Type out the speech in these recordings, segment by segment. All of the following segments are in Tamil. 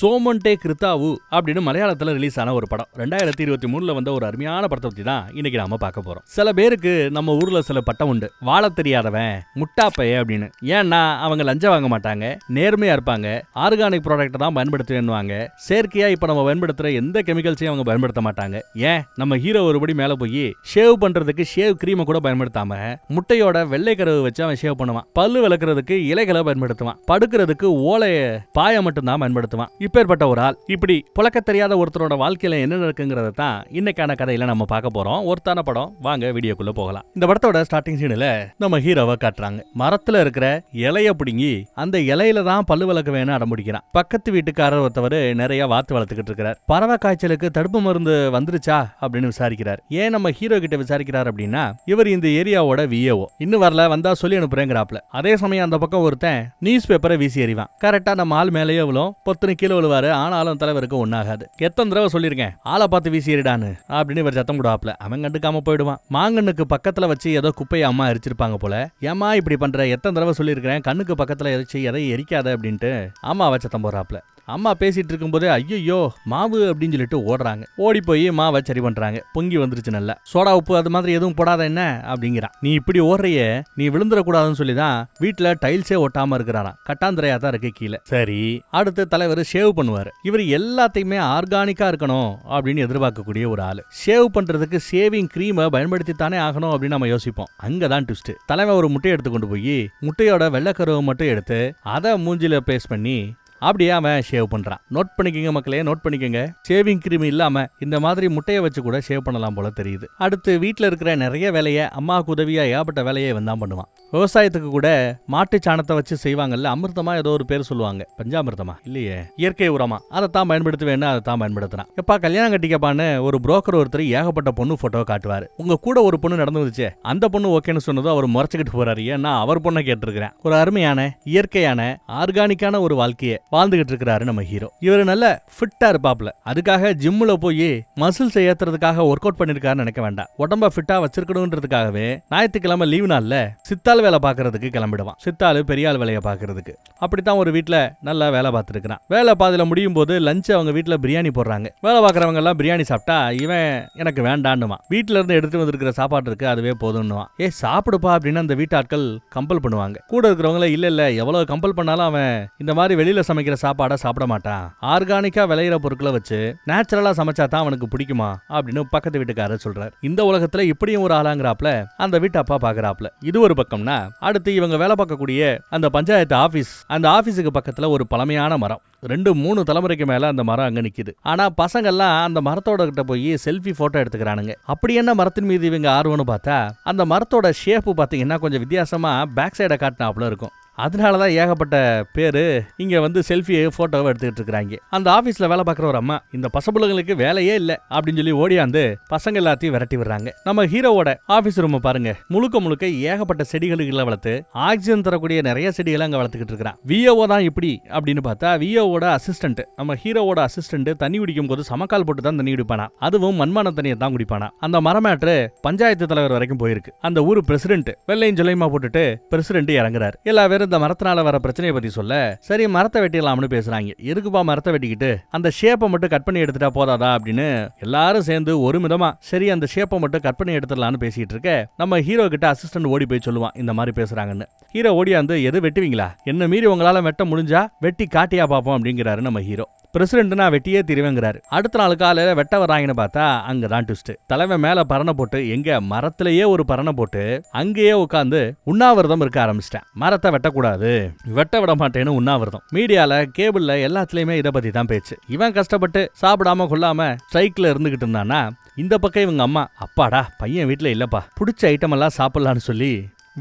சோமன்டே கிருத்தாவு அப்படின்னு மலையாளத்தில் ரிலீஸ் ஆன ஒரு படம். ரெண்டாயிரத்தி இருபத்தி மூணுல வந்த ஒரு அருமையான படத்தை பற்றி தான் இன்னைக்கு நாம பார்க்க போறோம். சில பேருக்கு நம்ம ஊர்ல சில பட்டம் உண்டு. வாழ தெரியாதவன் முட்டாப்பைய அப்படின்னு. ஏன்னா அவங்க லஞ்சம் வாங்க மாட்டாங்க நேர்மையா இருப்பாங்க ஆர்கானிக் ப்ராடக்ட் தான் பயன்படுத்துவேன்னுவாங்க. செயற்கையா இப்போ நம்ம பயன்படுத்துற எந்த கெமிக்கல்ஸையும் அவங்க பயன்படுத்த மாட்டாங்க. ஏன்? நம்ம ஹீரோ ஒருபடி மேலே போய் ஷேவ் பண்றதுக்கு ஷேவ் கிரீமை கூட பயன்படுத்தாம முட்டையோட வெள்ளை கருவை வச்சு அவன் ஷேவ் பண்ணுவான். பல்லு விளக்குறதுக்கு இலைகளை பயன்படுத்துவான். படுக்கிறதுக்கு ஓலைய பாயை மட்டும்தான் பயன்படுத்துவான். இப்பேற்பட்ட ஒரு ஆள். இப்படி புழக்க தெரியாத ஒருத்தரோட வாழ்க்கையில என்ன நடக்குங்கிறத தான் இன்னைக்கான கதையில நம்ம பார்க்க போறோம். ஒருத்தான படம். வாங்க வீடியோக்குள்ள போகலாம். இந்த படத்தோட ஸ்டார்டிங் சீனில் நம்ம ஹீரோவை காட்டுறாங்க. மரத்துல இருக்கிற இலைய பிடுங்கி அந்த இலையில தான் பல்லு விளக்க வேணும் அடம்பிடிக்கிறான். பக்கத்து வீட்டுக்காரர் ஒருத்தவர் நிறைய வாத்து வளர்த்துக்கிட்டு இருக்கிறார். பறவை காய்ச்சலுக்கு தடுப்பு மருந்து வந்துருச்சா அப்படின்னு விசாரிக்கிறார். ஏன் நம்ம ஹீரோ கிட்ட விசாரிக்கிறார் அப்படின்னா இவர் இந்த ஏரியாவோட விஏஓ இன்னும் வரல வந்தா சொல்லி அனுப்புறேங்கிறாப்ல அதே சமயம் அந்த பக்கம் ஒருத்தன் நியூஸ் பேப்பரை வீசி எறிவான். கரெக்டா நம்ம ஆள் மேலேயே விழும். பொத்துனு கீழே விழுவாரு. ஆனாலும் தலைவருக்கு ஒன்னாகாது எத்தனை தடவை சொல்லியிருக்கேன் ஆளை பார்த்து வீசி அப்படின்னு இவர் சத்தம் போடுவாப்ல அவன் கண்டுக்காம போயிடுவான். மாங்கண்ணுக்கு பக்கத்துல வச்சு ஏதோ குப்பையை அம்மா எரிச்சிருப்பாங்க போல. ஏமா இப்படி பண்ற? எத்தனை தடவை சொல்லியிருக்கிறேன் கண்ணுக்கு பக்கத்துல எரிச்சு எதை எரிக்காத அப்படின்ட்டு அம்மாவை சத்தம் போடுறாப்ல அம்மா பேசிட்டு இருக்கும்போதே ஐயோ மாவு அப்படின்னு சொல்லிட்டு ஓடுறாங்க. ஓடி போய் மாவை சரி பண்றாங்க. பொங்கி வந்துருச்சு நல்லா. சோடா உப்பு அது மாதிரி எதுவும் போடாத என்ன? அப்படிங்கிறான் நீ இப்படி ஓடுறையே நீ விழுந்துடக்கூடாதுன்னு சொல்லி தான் வீட்டுல டைல்ஸே ஒட்டாம இருக்கிறாராம். கட்டாந்திரையா தான் இருக்கு கீழே. சரி. அடுத்து தலைவர் ஷேவ் பண்ணுவாரு. இவர் எல்லாத்தையுமே ஆர்கானிக்கா இருக்கணும் அப்படின்னு எதிர்பார்க்கக்கூடிய ஒரு ஆளு. ஷேவ் பண்றதுக்கு ஷேவிங் கிரீமை பயன்படுத்தி தானே ஆகணும் அப்படின்னு நம்ம யோசிப்போம். அங்கதான் ட்விஸ்ட். தலைவன் ஒரு முட்டையை எடுத்து கொண்டு போய் முட்டையோட வெள்ளைக்கருவை மட்டும் எடுத்து அதை மூஞ்சில பேஸ்ட் பண்ணி அப்படியே அவன் ஷேவ் பண்றான். நோட் பண்ணிக்கங்க மக்களே நோட் பண்ணிக்கோங்க. ஷேவிங் கிரீம் இல்லாம இந்த மாதிரி முட்டையை வச்சு கூட ஷேவ் பண்ணலாம் போல தெரியுது. அடுத்து வீட்ல இருக்கிற நிறைய வேலையை அம்மாவுக்கு உதவியாக ஏகப்பட்ட வேலையை இவன் தான் பண்ணுவான். விவசாயத்துக்கு கூட மாட்டு சாணத்தை வச்சு செய்வாங்கல்ல அமிர்தமா ஏதோ ஒரு பேர் சொல்லுவாங்க. பஞ்சாமிர்தமா? இல்லையே. இயற்கை உரமா? அதை தான் பயன்படுத்துவேன்னு அதை தான் பயன்படுத்துறான். எப்பா கல்யாணம் கட்டிக்கப்பான்னு ஒரு புரோக்கர் ஒருத்தர் ஏகப்பட்ட பொண்ணு போட்டோ காட்டுவாரு. உங்க கூட ஒரு பொண்ணு நடந்து அந்த பொண்ணு ஓகேன்னு சொன்னதும் அவர் முறைச்சிக்கிட்டு போறாரு. ஏன்னா அவர் பொண்ணை கேட்டிருக்கிறேன். ஒரு அருமையான இயற்கையான ஆர்கானிக்கான ஒரு வாழ்க்கையை வாழ்ந்துகிட்டு இருக்கிறாரு நம்ம ஹீரோ இவர் நல்ல ஃபிட்டா இருப்பாப்ல அதுக்காக ஜிம்முல போய் மசில்ஸ் ஏத்துறதுக்காக ஒர்க் அவுட் பண்ணிருக்காருன்னு நினைக்க வேண்டாம். உடம்ப ஃபிட்டா வச்சிருக்கணும்ன்றதுக்காகவே ஞாயிற்றுக்கிழமை லீவு நாள்ல சித்தாள் வேலை பார்க்கறதுக்கு கிளம்பிடுவான். சித்தாள் பெரியாள் வேலையை பார்க்கறதுக்கு. அப்படித்தான் ஒரு வீட்டுல நல்லா வேலை பார்த்துருக்கிறான். வேலை பாதியில முடியும் போது லஞ்ச் அவங்க வீட்டுல பிரியாணி போடுறாங்க. வேலை பார்க்கறவங்க எல்லாம் பிரியாணி சாப்பிட்டா இவன் எனக்கு வேண்டான்னுவான். வீட்டுல இருந்து எடுத்து வந்திருக்கிற சாப்பாடு இருக்கு அதுவே போதும்னுவான் ஏ சாப்பிடுப்பா அப்படின்னு அந்த வீட்டாட்கள் கம்பல் பண்ணுவாங்க. கூட இருக்கிறவங்கள இல்ல இல்ல எவ்வளவு கம்பல் பண்ணாலும் அவன் இந்த மாதிரி வெளியில சமைக்கிற சாப்பாடை சாப்பிட மாட்டான். ஆர்கானிக்கா விளையிற பொருட்களை வச்சு நேச்சுரலா சமைச்சா தான் அவனுக்கு பிடிக்குமா அப்படின்னு பக்கத்து வீட்டுக்காரர் சொல்றாரு. இந்த உலகத்துல இப்படியும் ஒரு ஆளாங்கிறாப்ல அந்த வீட்டு அப்பா பாக்குறாப்ல இது ஒரு பக்கம்னா அடுத்து இவங்க வேலை பார்க்கக்கூடிய அந்த பஞ்சாயத்து ஆபீஸ் அந்த ஆபீஸுக்கு பக்கத்துல ஒரு பழமையான மரம். ரெண்டு மூணு தலைமுறைக்கு மேல அந்த மரம் அங்க நிக்குது. ஆனா பசங்கெல்லாம் அந்த மரத்தோட கிட்ட போய் செல்ஃபி போட்டோ எடுத்துக்கிறானுங்க. அப்படி என்ன மரத்தின் மீது இவங்க ஆர்வம்னு பார்த்தா அந்த மரத்தோட ஷேப்பு பாத்தீங்கன்னா கொஞ்சம் வித்தியாசமா பேக் சைடை காட்டினாப்புல இருக்கும். அதனால தான் ஏகப்பட்ட பேர் இங்கே வந்து செல்ஃபியை ஃபோட்டோவை எடுத்துக்கிட்டு இருக்கிறாங்க. அந்த ஆஃபீஸில் வேலை பார்க்குற ஒரு அம்மா இந்த பசப்புள்ளங்களுக்கு வேலையே இல்லை அப்படின்னு சொல்லி ஓடியாந்து பசங்க எல்லாத்தையும் விரட்டி விடுறாங்க. நம்ம ஹீரோவோட ஆஃபீஸ் ரூமை பாருங்க. முழுக்க முழுக்க ஏகப்பட்ட செடிகளுக்குள்ள வளர்த்து ஆக்சிஜன் தரக்கூடிய நிறைய செடிகளை அங்கே வளர்த்துக்கிட்டு இருக்கிறான். விஓஓ தான் இப்படி அப்படின்னு பார்த்தா விஓவோட அசிஸ்டன்ட் நம்ம ஹீரோவோட அசிஸ்டன்ட் தண்ணி குடிக்கும் போது சமக்கால் போட்டு தான் தண்ணி குடிப்பானா? அதுவும் மண்மான தண்ணியை தான் குடிப்பானா? அந்த மரமேற்று பஞ்சாயத்து தலைவர் வரைக்கும் போயிருக்கு. அந்த ஊர் பிரசிடென்ட் வெள்ளையும் ஜொலையுமா போட்டுட்டு பிரசிடென்ட் இறங்குறாரு. எல்லா பேரும் இந்த மரத்தினால வர பிரச்சனையை பத்தி சொல்ல சரி மரத்தை வெட்டிடலாம்னு பேசுறாங்க. எதுக்குப்பா மரத்தை வெட்டிக்கிட்டு? அந்த ஷேப்பை மட்டும் கட் பண்ணி எடுத்துட்டா போதாதா அப்படின்னு எல்லாரும் சேர்ந்து ஒரு மிதமா சரி அந்த ஷேப்பை மட்டும் கட் பண்ணி எடுத்துடலாம்னு பேசிட்டு இருக்க நம்ம ஹீரோ கிட்ட அசிஸ்டன்ட் ஓடி போய் சொல்லுவான் இந்த மாதிரி பேசுறாங்கன்னு. ஹீரோ ஓடியாந்து எது வெட்டுவீங்களா? என்ன மீறி உங்களால வெட்ட முடிஞ்சா வெட்டி காட்டியா பாப்போம் அப்படிங்கிறாரு நம்ம ஹீரோ பிரசிடென்ட் நான் வெட்டியே திருவேங்கிறாரு. அடுத்த நாள் காலையில வெட்ட வராங்கன்னு பார்த்தா அங்கதான் ட்விஸ்ட் தலைவன் மேல பரணை போட்டு எங்க மரத்திலேயே ஒரு பரணை போட்டு அங்கேயே உட்காந்து உண்ணாவிரதம் இருக்க ஆரம்பிச்சிட்டேன். மரத்தை வெட்ட வெட்டக்கூடாது வெட்ட விட மாட்டேன்னு உண்ணாவிரதம். மீடியால கேபிள்ல எல்லாத்துலயுமே இதை பத்தி தான் பேச்சு. இவன் கஷ்டப்பட்டு சாப்பிடாம கொள்ளாம ஸ்ட்ரைக்ல இருந்துகிட்டு இருந்தானா இந்த பக்கம் இவங்க அம்மா அப்பாடா பையன் வீட்டுல இல்லப்பா பிடிச்ச ஐட்டம் எல்லாம் சாப்பிடலான்னு சொல்லி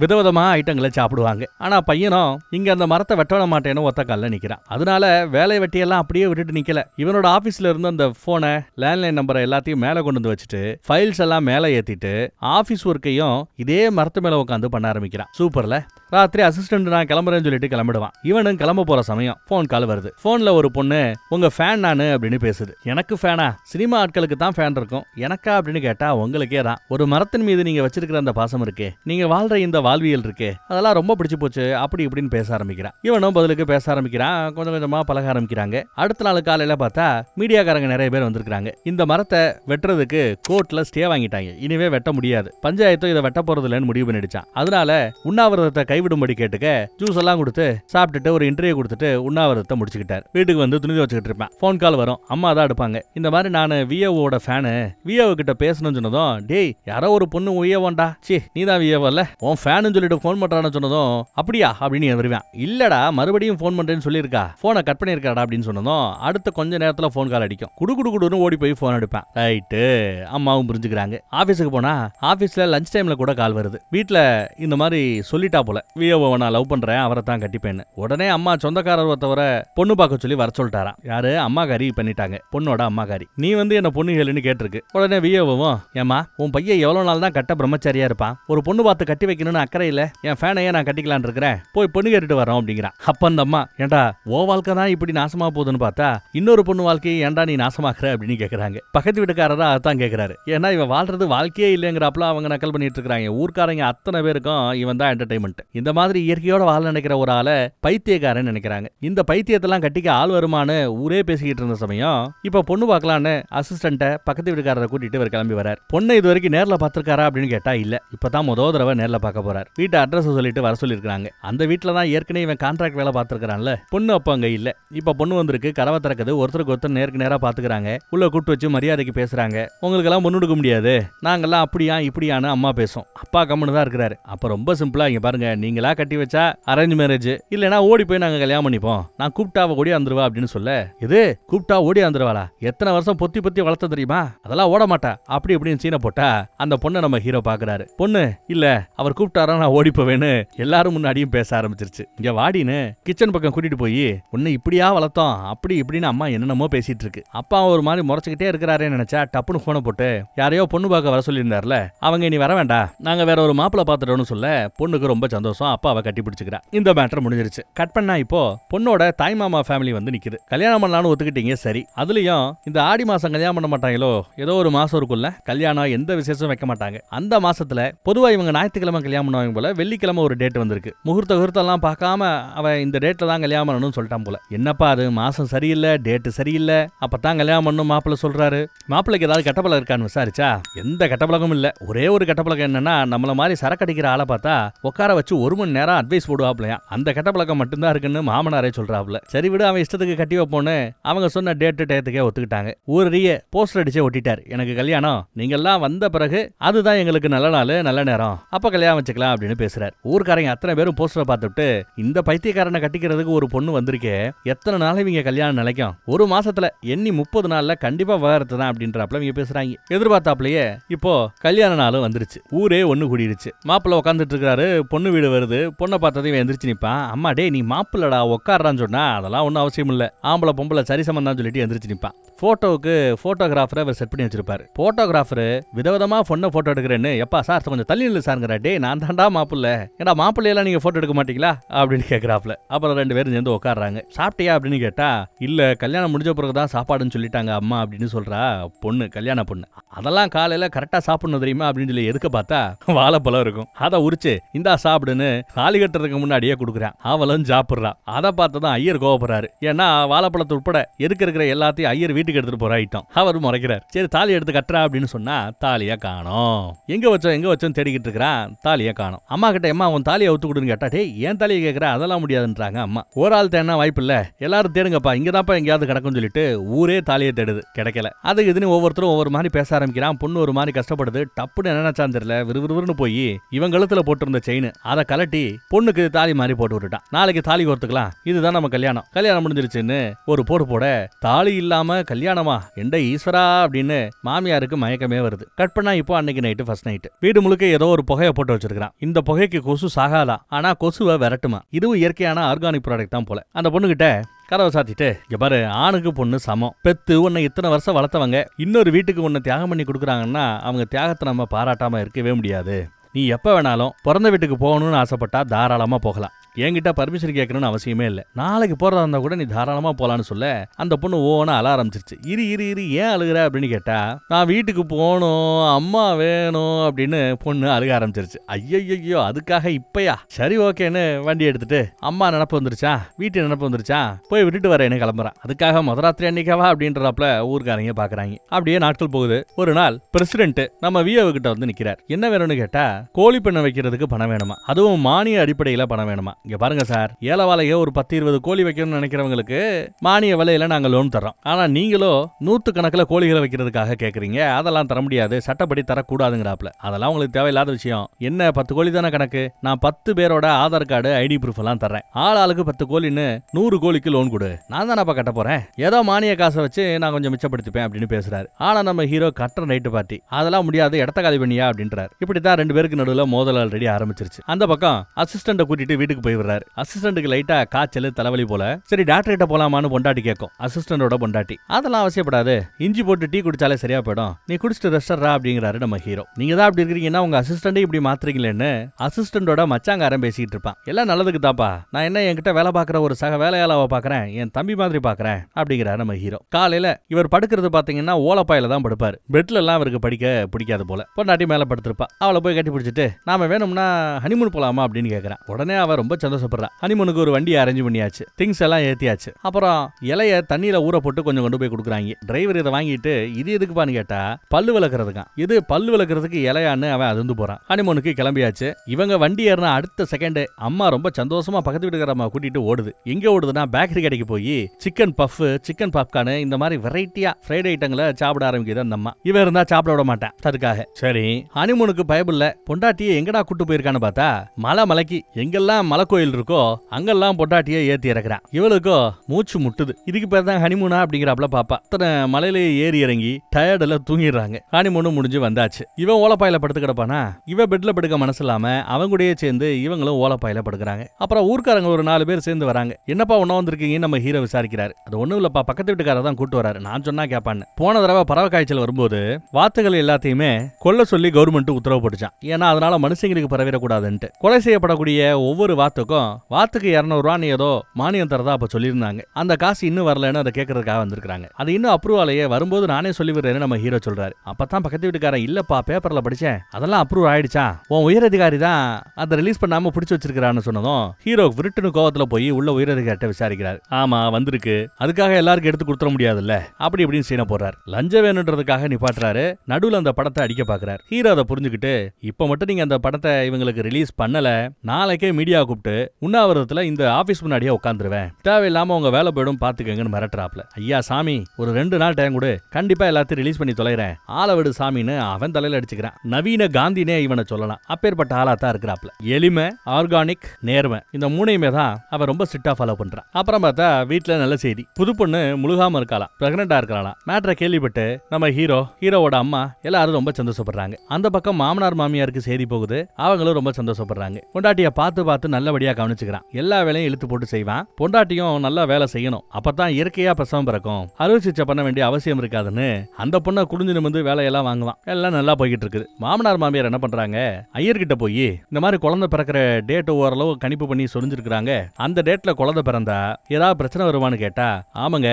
விதவிதமாக ஐட்டங்களை சாப்பிடுவாங்க. ஆனால் பையனும் இங்கே அந்த மரத்தை வெட்ட விட மாட்டேன்னு ஒத்த கல்ல நிற்கிறான் அதனால வேலை வெட்டியெல்லாம் அப்படியே விட்டுட்டு நிற்கல இவனோட ஆஃபீஸில் இருந்து அந்த ஃபோனை லேண்ட்லைன் நம்பரை எல்லாத்தையும் மேலே கொண்டு வந்து வச்சுட்டு ஃபைல்ஸ் எல்லாம் மேலே ஏற்றிட்டு ஆஃபீஸ் ஒர்க்கையும் இதே மரத்து மேலே உட்காந்து பண்ண ஆரம்பிக்கிறான். சூப்பரில். ராத்திரி அசிஸ்டன்ட் நான் கிளம்புறேன்னு சொல்லிட்டு கிளம்பிடுவான். இவனும் கிளம்ப போற சமயம் ஃபோன் கால் வருது. ஃபோன்ல ஒரு பொண்ணு உங்க ஃபேன் நானு அப்படின்னு பேசுது. எனக்கு ஃபேனா சினிமா ஆட்களுக்கு தான் ஃபேன் இருக்கும். எனக்கா? அப்படின்னு கேட்டா உங்களுக்கே தான். ஒரு மரத்தின் மீது நீங்க வச்சிருக்கிற அந்த பாசம் இருக்கே. நீங்க வாழ்ற இந்த வாழ்வியல் இருக்கு. அதெல்லாம் ரொம்ப பிடிச்சு போச்சு. அப்படி இப்படின்னு பேச ஆரம்பிக்கிறான் இவனும் பதிலுக்கு பேச ஆரம்பிக்கிறான். கொஞ்சம் கொஞ்சமா பழக ஆரம்பிக்கிறாங்க. அடுத்த நாள் காலையில பார்த்தா மீடியாக்காரங்க நிறைய பேர் வந்திருக்காங்க இந்த மரத்தை வெட்டுறதுக்கு கோர்ட்ல ஸ்டே வாங்கிட்டாங்க. இனிமே வெட்ட முடியாது. பஞ்சாயத்தும் இதை வெட்ட போறது இல்லைன்னு முடிவு பண்ணிடுச்சான் அதனால உண்ணாவிரதத்தை கைவிடும்படி கேட்டுக்க ஜூஸ் எல்லாம் கொடுத்து சாப்பிட்டுட்டு ஒரு இன்டர்வியூ கொடுத்துட்டு உண்ணாவிரதத்தை முடிச்சுக்கிட்டார். வீட்டுக்கு வந்து துணி வச்சுக்கிட்டு இருப்பேன். ஃபோன் கால் வரும். அம்மா தான் எடுப்பாங்க. இந்த மாதிரி நான் விஏஓட ஃபேனு விஏஓ கிட்ட பேசணும்னு சொன்னதும் டேய் யாரோ ஒரு பொண்ணு விஏஓண்டா சி நீ தான் விஏஓ இல்ல? உன் ஃபேன் சொல்லிட்டு ஃபோன் பண்ணுறான்னு சொன்னதும் அப்படியா? அப்படின்னு வருவேன். இல்லடா மறுபடியும் ஃபோன் பண்ணுறேன்னு சொல்லியிருக்கா. ஃபோனை கட் பண்ணியிருக்காடா அப்படின்னு சொன்னதும் அடுத்த கொஞ்ச நேரத்தில் ஃபோன் கால் அடிக்கும். குடு குடு குடுன்னு ஓடி போய் ஃபோன் எடுப்பேன். ரைட்டு. அம்மாவும் புரிஞ்சுக்கிறாங்க. ஆஃபீஸுக்கு போனால் ஆஃபீஸில் லஞ்ச் டைமில் கூட கால் வருது. வீட்டில் இந்த மாதிரி சொல்லிட்டா போல. வியோவை நான் லவ் பண்ணுறேன் அவரை தான் கட்டிப்பேன்னு. உடனே அம்மா சொந்தக்காரர் ஒருத்தவரை பொண்ணு பார்க்க சொல்லி வர சொல்லிட்டாராம் யாரு? அம்மாக்காரி பண்ணிட்டாங்க. பொண்ணோட அம்மாக்காரி நீ வந்து என்ன பொண்ணு கேளுன்னு கேட்டிருக்கு. உடனே வியோவும் ஏமா உன் பையன் எவ்வளோ நாள் தான் கட்ட பிரம்மச்சாரியா இருப்பான்? ஒரு பொண்ணு பார்த்து கட்டி வைக்கணும்னு அக்கறை என் ஃபேனையே நான் கட்டிக்கலான் இருக்கிறேன். போய் பொண்ணு கேட்டுட்டு வரோம் அப்படிங்கிறான் அப்ப அந்த அம்மா ஏண்டா ஓ வாழ்க்கை தான் இப்படி நாசமா போகுதுன்னு பார்த்தா இன்னொரு பொண்ணு வாழ்க்கையை ஏன்டா நீ நாசமாக்குற? அப்படின்னு கேட்குறாங்க பக்கத்து வீட்டுக்காரரா அதான் கேட்குறாரு ஏன்னா இவன் வாழ்றது வாழ்க்கையே இல்லைங்கிறப்பல அவங்க நக்கல் பண்ணிட்டு இருக்காங்க ஊர்க்காரங்க அத்தனை பேருக்கும் இவன் தான் என்டர்டைன்மெண்ட் இந்த மாதிரி இயற்கையோட வாழ நினைக்கிற ஒரு ஆளை பைத்தியக்காரன் நினைக்கிறாங்க. இந்த பைத்தியத்தெல்லாம் கட்டிக்க ஆள் வருமானு ஊரே பேசிக்கிட்டு இருந்த சமயம் இப்ப பொண்ணு பார்க்கலான்னு அசிஸ்டண்ட்டை பக்கத்து வீட்டுக்காரரை கூட்டிட்டு இவர் கிளம்பி வரார் பொண்ணை இது வரைக்கும் நேரில் பார்த்துருக்காரா அப்படின்னு கேட்டா இப்போ தான் மொத தடவை நேரில் பார்க்க போறார். வீட்டு அட்ரஸ் சொல்லிட்டு வர சொல்லியிருக்காங்க அந்த வீட்டுல தான் ஏற்கனவே இவன் கான்ட்ராக்ட் வேலை பார்த்துருக்கான்ல பொண்ணு அப்ப அங்க இல்ல. இப்ப பொண்ணு வந்திருக்கு கதவை திறக்குது ஒருத்தருக்கு ஒருத்தர் நேருக்கு நேரா பாத்துக்கிறாங்க உள்ள கூட்டு வச்சு மரியாதைக்கு பேசுறாங்க. உங்களுக்கு எல்லாம் முன்னெடுக்க முடியாது. நாங்கெல்லாம் அப்படியா இப்படியான்னு அம்மா பேசும். அப்பா கம்முன்னு தான் இருக்கிறாரு. அப்ப ரொம்ப சிம்பிளா இங்க பாருங்க. நீங்களா கட்டி வச்சா அரேஞ்ச் மேரேஜ் இல்லனா ஓடி போய் நாங்க கல்யாணம் பண்ணிப்போம். நான் கூப்பிட்டாவ ஓடி வந்துருவா அப்படின்னு சொல்ல. இது கூப்பிட்டா ஓடி வந்துருவாளா? எத்தனை வருஷம் பொத்தி பொத்தி வளர்த்த தெரியுமா? அதெல்லாம் ஓட மாட்டா அப்படி இப்படின்னு சீனை போட்டா அந்த பொண்ணை நம்ம ஹீரோ பாக்குறாரு. பொண்ணு இல்ல. அவர் கூப்பிட்டு கூப்பிட்டாரா நான் ஓடி போவேன்னு எல்லாரும் முன்னாடியும் பேச ஆரம்பிச்சிருச்சு. இங்க வாடின்னு கிச்சன் பக்கம் கூட்டிட்டு போய் உன்னை இப்படியா வளர்த்தோம்? அப்படி இப்படின்னு அம்மா என்னென்னமோ பேசிட்டு இருக்கு. அப்பா ஒரு மாதிரி முறைச்சுக்கிட்டே இருக்கிறாரேன்னு நினைச்சா டப்புன்னு போனை போட்டு யாரையோ பொண்ணு பார்க்க வர சொல்லியிருந்தார்ல அவங்க இனி வர வேண்டாம். நாங்க வேற ஒரு மாப்பிளை பாத்துட்டோம்னு சொல்ல பொண்ணுக்கு ரொம்ப சந்தோஷம் அப்பாவை கட்டி பிடிச்சிக்கிறா. இந்த மேட்டர் முடிஞ்சிருச்சு. கட் பண்ணா இப்போ பொண்ணோட தாய் மாமா ஃபேமிலி வந்து நிக்குது. கல்யாணம் பண்ணலாம்னு ஒத்துக்கிட்டீங்க சரி. அதுலயும் இந்த ஆடி மாசம் கல்யாணம் பண்ண மாட்டாங்களோ ஏதோ ஒரு மாசம் இருக்குல்ல கல்யாணம் எந்த விசேஷம் வைக்க மாட்டாங்க. அந்த மாசத்துல பொதுவா இவங்க ஞாயிற்றுக்கிழமை கல்யாணம் பண்ணுவாங்க போல வெள்ளிக்கிழமை ஒரு டேட் வந்திருக்கு. முகூர்த்த முகூர்த்தம் எல்லாம் பார்க்காம அவன் இந்த டேட்ல தான் கல்யாணம் பண்ணணும்னு சொல்லிட்டான் போல. என்னப்பா அது? மாசம் சரியில்லை டேட்டு சரியில்லை. அப்பதான் கல்யாணம் பண்ணணும் மாப்பிள்ளை சொல்றாரு. மாப்பிள்ளைக்கு ஏதாவது கெட்டப்பழக்கம் இருக்கான்னு விசாரிச்சா? எந்த கெட்டப்பழகமும் இல்ல. ஒரே ஒரு கெட்டப்பழக்கம் என்னன்னா நம்மள மாதிரி சரக்கு அடிக்கிற ஆளை பார்த்தா உட்கார வச்சு ஒரு மணி நேரம் அட்வைஸ் போடுவாப்லையா அந்த கெட்டப்பழக்கம் மட்டும்தான் இருக்குன்னு மாமனாரே சொல்றாப்ல சரி விடு அவன் இஷ்டத்துக்கு கட்டி வைப்போன்னு அவங்க சொன்ன டேட்டு டயத்துக்கே ஒத்துக்கிட்டாங்க. ஊரடிய போஸ்டர் அடிச்சே ஒட்டிட்டார். எனக்கு கல்யாணம் நீங்கெல்லாம் வந்த பிறகு அதுதான் எங்களுக்கு நல்ல நாள் நல்ல நேரம். அப்ப கல்யாணம் வச்சுக்கலாம் அப்படின்னு பேசுறாரு. ஊர்க்காரங்க அத்தனை பேரும் போஸ்டரை பார்த்துட்டு இந்த பைத்தியக்காரனை கட்டிக்கிறதுக்கு ஒரு பொண்ணு வந்திருக்கே எத்தனை நாள் இவங்க கல்யாணம் நிலைக்கும் ஒரு மாசத்துல எண்ணி முப்பது நாள்ல கண்டிப்பா விவகாரத்து தான் அப்படின்றாப்ல இவங்க பேசுறாங்க. எதிர்பார்த்தாப்லயே இப்போ கல்யாண நாளும் வந்துருச்சு. ஊரே ஒண்ணு கூடிடுச்சு மாப்பிள்ள உட்காந்துட்டு இருக்காரு பொண்ணு வீடு வருது பொண்ணை பார்த்ததும் இவன் எந்திரிச்சு நிப்பான். அம்மா டே நீ மாப்பிள்ளடா உட்காடுறான்னு சொன்னா அதெல்லாம் ஒன்றும் அவசியம் இல்ல. ஆம்பளை பொம்பளை சரிசமம் தான் சொல்லிட்டு எந்திரிச்சு நிப்பான். போட்டோவுக்கு போட்டோகிராஃபரை அவர் செட் பண்ணி வச்சிருப்பாரு. போட்டோகிராஃபர் விதவிதமா பொண்ணை போட்டோ எடுக்கிறேன்னு எப்பா சார் கொஞ்சம் தள்ளி நில்லு சாருங்கிற டே நான் தாண்டா மாப்பிள்ள. ஏடா மாப்பிள்ளையெல்லாம் நீங்க போட்டோ எடுக்க மாட்டீங்களா? அப்படின்னு கேட்கறாப்ல அப்புறம் ரெண்டு பேரும் சேர்ந்து உட்காடுறாங்க சாப்பிட்டியா அப்படின்னு கேட்டா இல்ல கல்யாணம் முடிஞ்ச பிறகு தான் சாப்பாடுன்னு சொல்லிட்டாங்க அம்மா அப்படின்னு சொல்றா பொண்ணு கல்யாண பொண்ணு. அதெல்லாம் காலையில கரெக்டா சாப்பிடணும் தெரியுமா அப்படின்னு சொல்லி எதுக்க பார்த்தா வாழைப்பழம் இருக்கும். அதை உரிச்சு இந்தா சாப்பிடுன்னு தாலி கட்டுறதுக்கு முன்னாடியே கொடுக்குறான். அவளும் சாப்பிட்றான் அதை பார்த்து தான் ஐயர் கோவப்படுறாரு. ஏன்னா வாழைப்பழத்தை உட்பட எதுக்கு இருக்கிற எல்லாத்தையும் ஐயர் வீட்டுக்கு எடுத்துட்டு போற ஐட்டம் அவர் முறைக்கிறார். சரி தாலி எடுத்து கட்டுறா அப்படின்னு சொன்னா தாலியா காணோம். எங்க வச்சோம் எங்க வச்சோம் தேடிக்கிட்டு இருக்கிறான் தாலியா காணும். அம்மா கிட்ட அம்மா உன் தாலியை ஒத்து கொடுன்னு கேட்டா டேய் ஏன் தாலியை கேட்குற அதெல்லாம் முடியாதுன்றாங்க அம்மா. ஒரு ஆள் தேனா வாய்ப்பு இல்லை. எல்லாரும் தேடுங்கப்பா இங்கதான்ப்பா எங்கேயாவது கிடக்கும்னு சொல்லிட்டு ஊரே தாலியை தேடுது. கிடைக்கல. அது இதுன்னு ஒவ்வொருத்தரும் ஒவ்வொரு மாதிரி பேச ஆரம்பிக்கிறான். பொண்ணு ஒரு மாதிரி கஷ்டப்படுது. டப்புன்னு என்ன தெரியல. விறுவிறுன்னு போய் இவன் கழுத்துல போட்டிருந்த செயின் அதை கலட்டி பொண்ணுக்கு தாலி மாதிரி போட்டு விட்டுட்டான். நாளைக்கு தாலி கோர்த்துக்கலாம். இதுதான் நம்ம கல்யாணம். கல்யாணம் முடிஞ்சிருச்சுன்னு ஒரு போடு போட தாலி இல்லாம கல்யாணமா? எந்த ஈஸ்வரா? அப்படின்னு மாமியாருக்கு மயக்கமே வருது. கட் பண்ணா இப்போ அன்னைக்கு நைட்டு ஃபர்ஸ்ட் நைட்டு வீடு முழுக்க ஏதோ ஒரு புகையை போட்டு வச்சிருக்கான் இந்த புகைக்கு கொசு சாகாதான் ஆனா கொசுவை விரட்டுமா. இதுவும் இயற்கையான ஆர்கானிக் ப்ராடக்ட் தான் போல. அந்த பொண்ணுகிட்ட கதவை சாத்திட்டு இங்க பாரு ஆணுக்கு பொண்ணு சமம். பெத்து உன்னை இத்தனை வருஷம் வளர்த்தவங்க இன்னொரு வீட்டுக்கு உன்னை தியாகம் பண்ணி கொடுக்குறாங்கன்னா அவங்க தியாகத்தை நம்ம பாராட்டாம இருக்கவே முடியாது. நீ எப்ப வேணாலும் பிறந்த வீட்டுக்கு போகணும்னு ஆசைப்பட்டா தாராளமா போகலாம். என்கிட்ட பர்மிஷன் கேட்கணும்னு அவசியமே இல்லை. நாளைக்கு போகிறதா இருந்தால் கூட நீ தாராளமாக போகலான்னு சொல்ல அந்த பொண்ணு ஓன அழ ஆரம்பிச்சிருச்சு இரு இரு இரு ஏன் அழுகுற அப்படின்னு கேட்டால் நான் வீட்டுக்கு போகணும் அம்மா வேணும் அப்படின்னு பொண்ணு அழுக ஆரம்பிச்சிருச்சு. ஐயோ அதுக்காக இப்பயா? சரி ஓகேன்னு வண்டி எடுத்துட்டு அம்மா நினப்பு வந்துருச்சா? வீட்டு நினப்பு வந்துருச்சா? போய் விட்டுட்டு வரேன்னு கிளம்புறான். அதுக்காக முதராத்திரி அன்னைக்காவா அப்படின்றப்பல ஊர்க்காரங்க பார்க்குறாங்க அப்படியே நாட்கள் போகுது. ஒரு நாள் பிரசிடென்ட் நம்ம விஓ கிட்ட வந்து நிற்கிறார் என்ன வேணும்னு கேட்டால் கோழி பெண்ணை வைக்கிறதுக்கு பணம் வேணுமா? அதுவும் மானிய அடிப்படையில் பணம் வேணுமா? இங்க பாருங்க சார். ஏலவாலையோ ஒரு பத்து இருபது கோழி வைக்கணும்னு நினைக்கிறவங்களுக்கு மானிய விலையில நாங்க லோன் தரோம் ஆனா நீங்களோ நூத்து கணக்குல கோழிகளை வைக்கிறதுக்காக கேக்குறீங்க. அதெல்லாம் தர முடியாது. சட்டப்படி தரக்கூடாதுங்கிறாப்ல அதெல்லாம் உங்களுக்கு தேவையில்லாத விஷயம். என்ன பத்து கோழி தானே கணக்கு? நான் பத்து பேரோட ஆதார் கார்டு ஐடி ப்ரூஃப் எல்லாம் தர்றேன். ஆள் ஆளுக்கு பத்து கோழின்னு நூறு கோழிக்கு லோன் கொடு. நான் தானப்பா கட்ட போறேன். ஏதோ மானிய காசை வச்சு நான் கொஞ்சம் மிச்சப்படுத்திப்பேன் அப்படின்னு பேசுறாரு. ஆனா நம்ம ஹீரோ கட்டுற நைட்டு பார்ட்டி அதெல்லாம் முடியாது. இடத்த காலி பண்ணியா அப்படின்றாரு. இப்படித்தான் ரெண்டு பேருக்கு நடுவில் மோதல் ஆல்ரெடி ஆரம்பிச்சிருச்சு. அந்த பக்கம் அசிஸ்டண்ட்டை கூட்டிட்டு வீட்டுக்கு போய் விடுறாரு. அசிஸ்டண்ட்டுக்கு லைட்டா காய்ச்சல் தலைவலி போல. சரி டாக்டர் கிட்ட போலாமான்னு பொண்டாட்டி கேட்கும். அசிஸ்டண்டோட பொண்டாட்டி. அதெல்லாம் அவசியப்படாது. இஞ்சி போட்டு டீ குடிச்சாலே சரியா போயிடும். நீ குடிச்சிட்டு ரெஸ்டரா அப்படிங்கிறாரு நம்ம ஹீரோ நீங்க தான் அப்படி இருக்கிறீங்கன்னா உங்க அசிஸ்டண்டே இப்படி மாத்துறீங்களேன்னு அசிஸ்டண்டோட மச்சாங்காரன் பேசிக்கிட்டு இருப்பான். எல்லாம் நல்லதுக்கு தாப்பா நான் என்ன என்கிட்ட வேலை பார்க்குற ஒரு சக வேலையாளாவை பார்க்கறேன். என் தம்பி மாதிரி பார்க்கறேன் அப்படிங்கிறாரு நம்ம ஹீரோ காலையில இவர் படுக்கிறது பாத்தீங்கன்னா ஓலப்பாயில தான் படுப்பாரு. பெட்ல எல்லாம் அவருக்கு படிக்க பிடிக்காது போல. பொண்டாட்டி மேல படுத்திருப்பா. அவளை போய் கட்டி பிடிச்சிட்டு நாம வேணும்னா ஹனிமூன் போலாமா? அப்படின்னு கேக்குறான். உடனே அவ ரொம்ப சந்தோஷப்படுறா. ஹனிமூனுக்கு ஒரு வண்டி அரேஞ்ச் பண்ணியாச்சு. திங்ஸ் எல்லாம் ஏத்தியாச்சு. அப்புறம் இலைய தண்ணியில ஊற போட்டு கொஞ்சம் கொண்டு போய் கொடுக்குறாங்க. டிரைவர் இதை வாங்கிட்டு இது எதுக்குப்பான்னு கேட்டா பல்லு விளக்குறதுக்கான் இது பல்லு விளக்குறதுக்கு இலையான்னு அவன் அதிர்ந்து போறான். ஹனிமூனுக்கு கிளம்பியாச்சு. இவங்க வண்டி ஏறின அடுத்த செகண்ட் அம்மா ரொம்ப சந்தோஷமா பக்கத்து வீட்டுக்கார அம்மா கூட்டிட்டு ஓடுது. எங்க ஓடுதுன்னா பேக்கரி கடைக்கு போய் சிக்கன் பஃப் சிக்கன் பாப்கார்னு இந்த மாதிரி வெரைட்டியா ஃப்ரைட் ஐட்டங்களை சாப்பிட ஆரம்பிக்குது அந்த அம்மா. இவன் இருந்தா சாப்பிட விட மாட்டான் அதுக்காக. சரி ஹனிமூனுக்கு பயபில்ல பொண்டாட்டியை எங்கடா கூட்டு போயிருக்கான்னு பார்த்தா மலை மலைக்கு. எங்கெல்லாம் மலை கோயில் இருக்கோ அங்கெல்லாம் பொண்டாட்டியை ஏத்தி இறக்குறான். இவளுக்கோ மூச்சு முட்டுது. இதுக்கு பேர் தான் ஹனிமூனா அப்படிங்கிறாப்ல பாப்பா. அத்தனை மலையிலேயே ஏறி இறங்கி டயர்டில் தூங்கிடுறாங்க. ஹனிமூனும் முடிஞ்சு வந்தாச்சு. இவன் ஓலப்பாயில படுத்து கிடப்பானா இவ பெட்ல படுக்க மனசு இல்லாம அவங்க கூடயே சேர்ந்து இவங்களும் ஓலப்பாயில படுக்கிறாங்க. அப்புறம் ஊர்க்காரங்க ஒரு நாலு பேர் சேர்ந்து வராங்க. என்னப்பா ஒண்ணா வந்திருக்கீங்கன்னு நம்ம ஹீரோ விசாரிக்கிறாரு. அது ஒண்ணும் இல்லப்பா பக்கத்து வீட்டுக்காரர் தான் கூட்டு வராரு. நான் சொன்னா கேட்பான்னு போன தடவை பறவை காய்ச்சல் வரும்போது வாத்துகள் எல்லாத்தையுமே கொல்ல சொல்லி கவர்மெண்ட் உத்தரவு போட்டுச்சான். ஏன்னா அதனால மனுஷங்களுக்கு பரவிடக்கூடாதுன்ட்டு கொலை செய்யப்படக்கூடிய ஒவ்வொரு வாத்துக்கும் வாத்துக்கு இரநூறுவான்னு ஏதோ மானியம் தரதா அப்போ சொல்லியிருந்தாங்க. அந்த காசு இன்னும் வரலன்னு அதை கேட்கறதுக்காக வந்திருக்காங்க அது இன்னும் அப்ரூவ் ஆலையே வரும்போது நானே சொல்லிவிடுறேன்னு நம்ம ஹீரோ சொல்றாரு. அப்பதான் பக்கத்து வீட்டுக்காரன் இல்லப்பா பேப்பர்ல படிச்சேன். அதெல்லாம் அப்ரூவ் ஆயிடுச்சா? உன் உயரதிகாரி தான் அதை ரிலீஸ் பண்ணாம பிடிச்சி வச்சிருக்கிறான்னு சொன்னதும் ஹீரோ விருட்டுன்னு கோவத்துல போய் உள்ள உயரதிகாரிட்ட விசாரிக்கிறார். ஆமா வந்திருக்கு. அதுக்காக எல்லாருக்கும் எடுத்து கொடுத்துட முடியாதுல்ல. அப்படி இப்படின்னு சீன போறாரு லஞ்சம் வேணுன்றதுக்காக நிப்பாட்டுறாரு. நடுவுல அந்த படத்தை அடிக்க பாக்குறாரு. ஹீரோ அதை புரிஞ்சுக்கிட்டு இப்ப மட்டும் நீங்க அந்த படத்தை இவங்களுக்கு ரிலீஸ் பண்ணல. நாளைக்கே மீடியா கூப்பிட்டு உண்ணாவிரதத்துல இந்த ஆபீஸ் முன்னாடியே உட்காந்துருவேன் தேவையில்லாம உங்க வேலை போயிடும் பாத்துக்கங்கன்னு மிரட்டுறாப்ல. ஐயா சாமி ஒரு ரெண்டு நாள் டைம் கொடு. கண்டிப்பா எல்லாத்தையும் ரிலீஸ் பண்ணி தொலைறேன். ஆளவிடு சாமின்னு அவன் தலையில அடிச்சுக்கிறான். நவீன காந்தினே இவனை சொல்லலாம். அப்பேற்பட்ட ஆளா தான் இருக்கிறாப்ல. எளிமை ஆர்கானிக் நேர்மை. இந்த மூணையுமே தான் அவன் ரொம்ப ஸ்ட்ரிக்டா ஃபாலோ பண்றான். அப்புறம் பார்த்தா வீட்ல நல்ல செய்தி. புது பொண்ணு முழுகாம இருக்கலாம் பிரெக்னெண்டா இருக்கலாம் மேட்ரை கேள்விப்பட்டு நம்ம ஹீரோ ஹீரோவோட அம்மா எல்லாரும் ரொம்ப சந்தோஷப்படுறாங்க. அந்த பக்கம் மாமனார் மாமியாருக்கு செய்தி போகுது. அவங்களும் ரொம்ப சந்தோஷப்படுறாங்க. பொண்டாட்டிய பார்த்து பார்த்து நல்ல நல்லபடியாக கவனிச்சுக்கிறான். எல்லா வேலையும் இழுத்து போட்டு செய்வான். பொண்டாட்டியும் நல்லா வேலை செய்யணும். அப்பதான் இயற்கையா பிரசவம் பிறக்கும். அறுவை சிகிச்சை பண்ண வேண்டிய அவசியம் இருக்காதுன்னு அந்த பொண்ணை குடிஞ்சு நிமிந்து வேலையெல்லாம் வாங்குவான். எல்லாம் நல்லா போய்கிட்டு இருக்குது. மாமனார் மாமியார் என்ன பண்றாங்க? ஐயர்கிட்ட போய் இந்த மாதிரி குழந்தை பிறக்கிற டேட் ஓரளவு கணிப்பு பண்ணி சொரிஞ்சிருக்கிறாங்க. அந்த டேட்ல குழந்தை பிறந்தா ஏதாவது பிரச்சனை வருவான்னு கேட்டா ஆமாங்க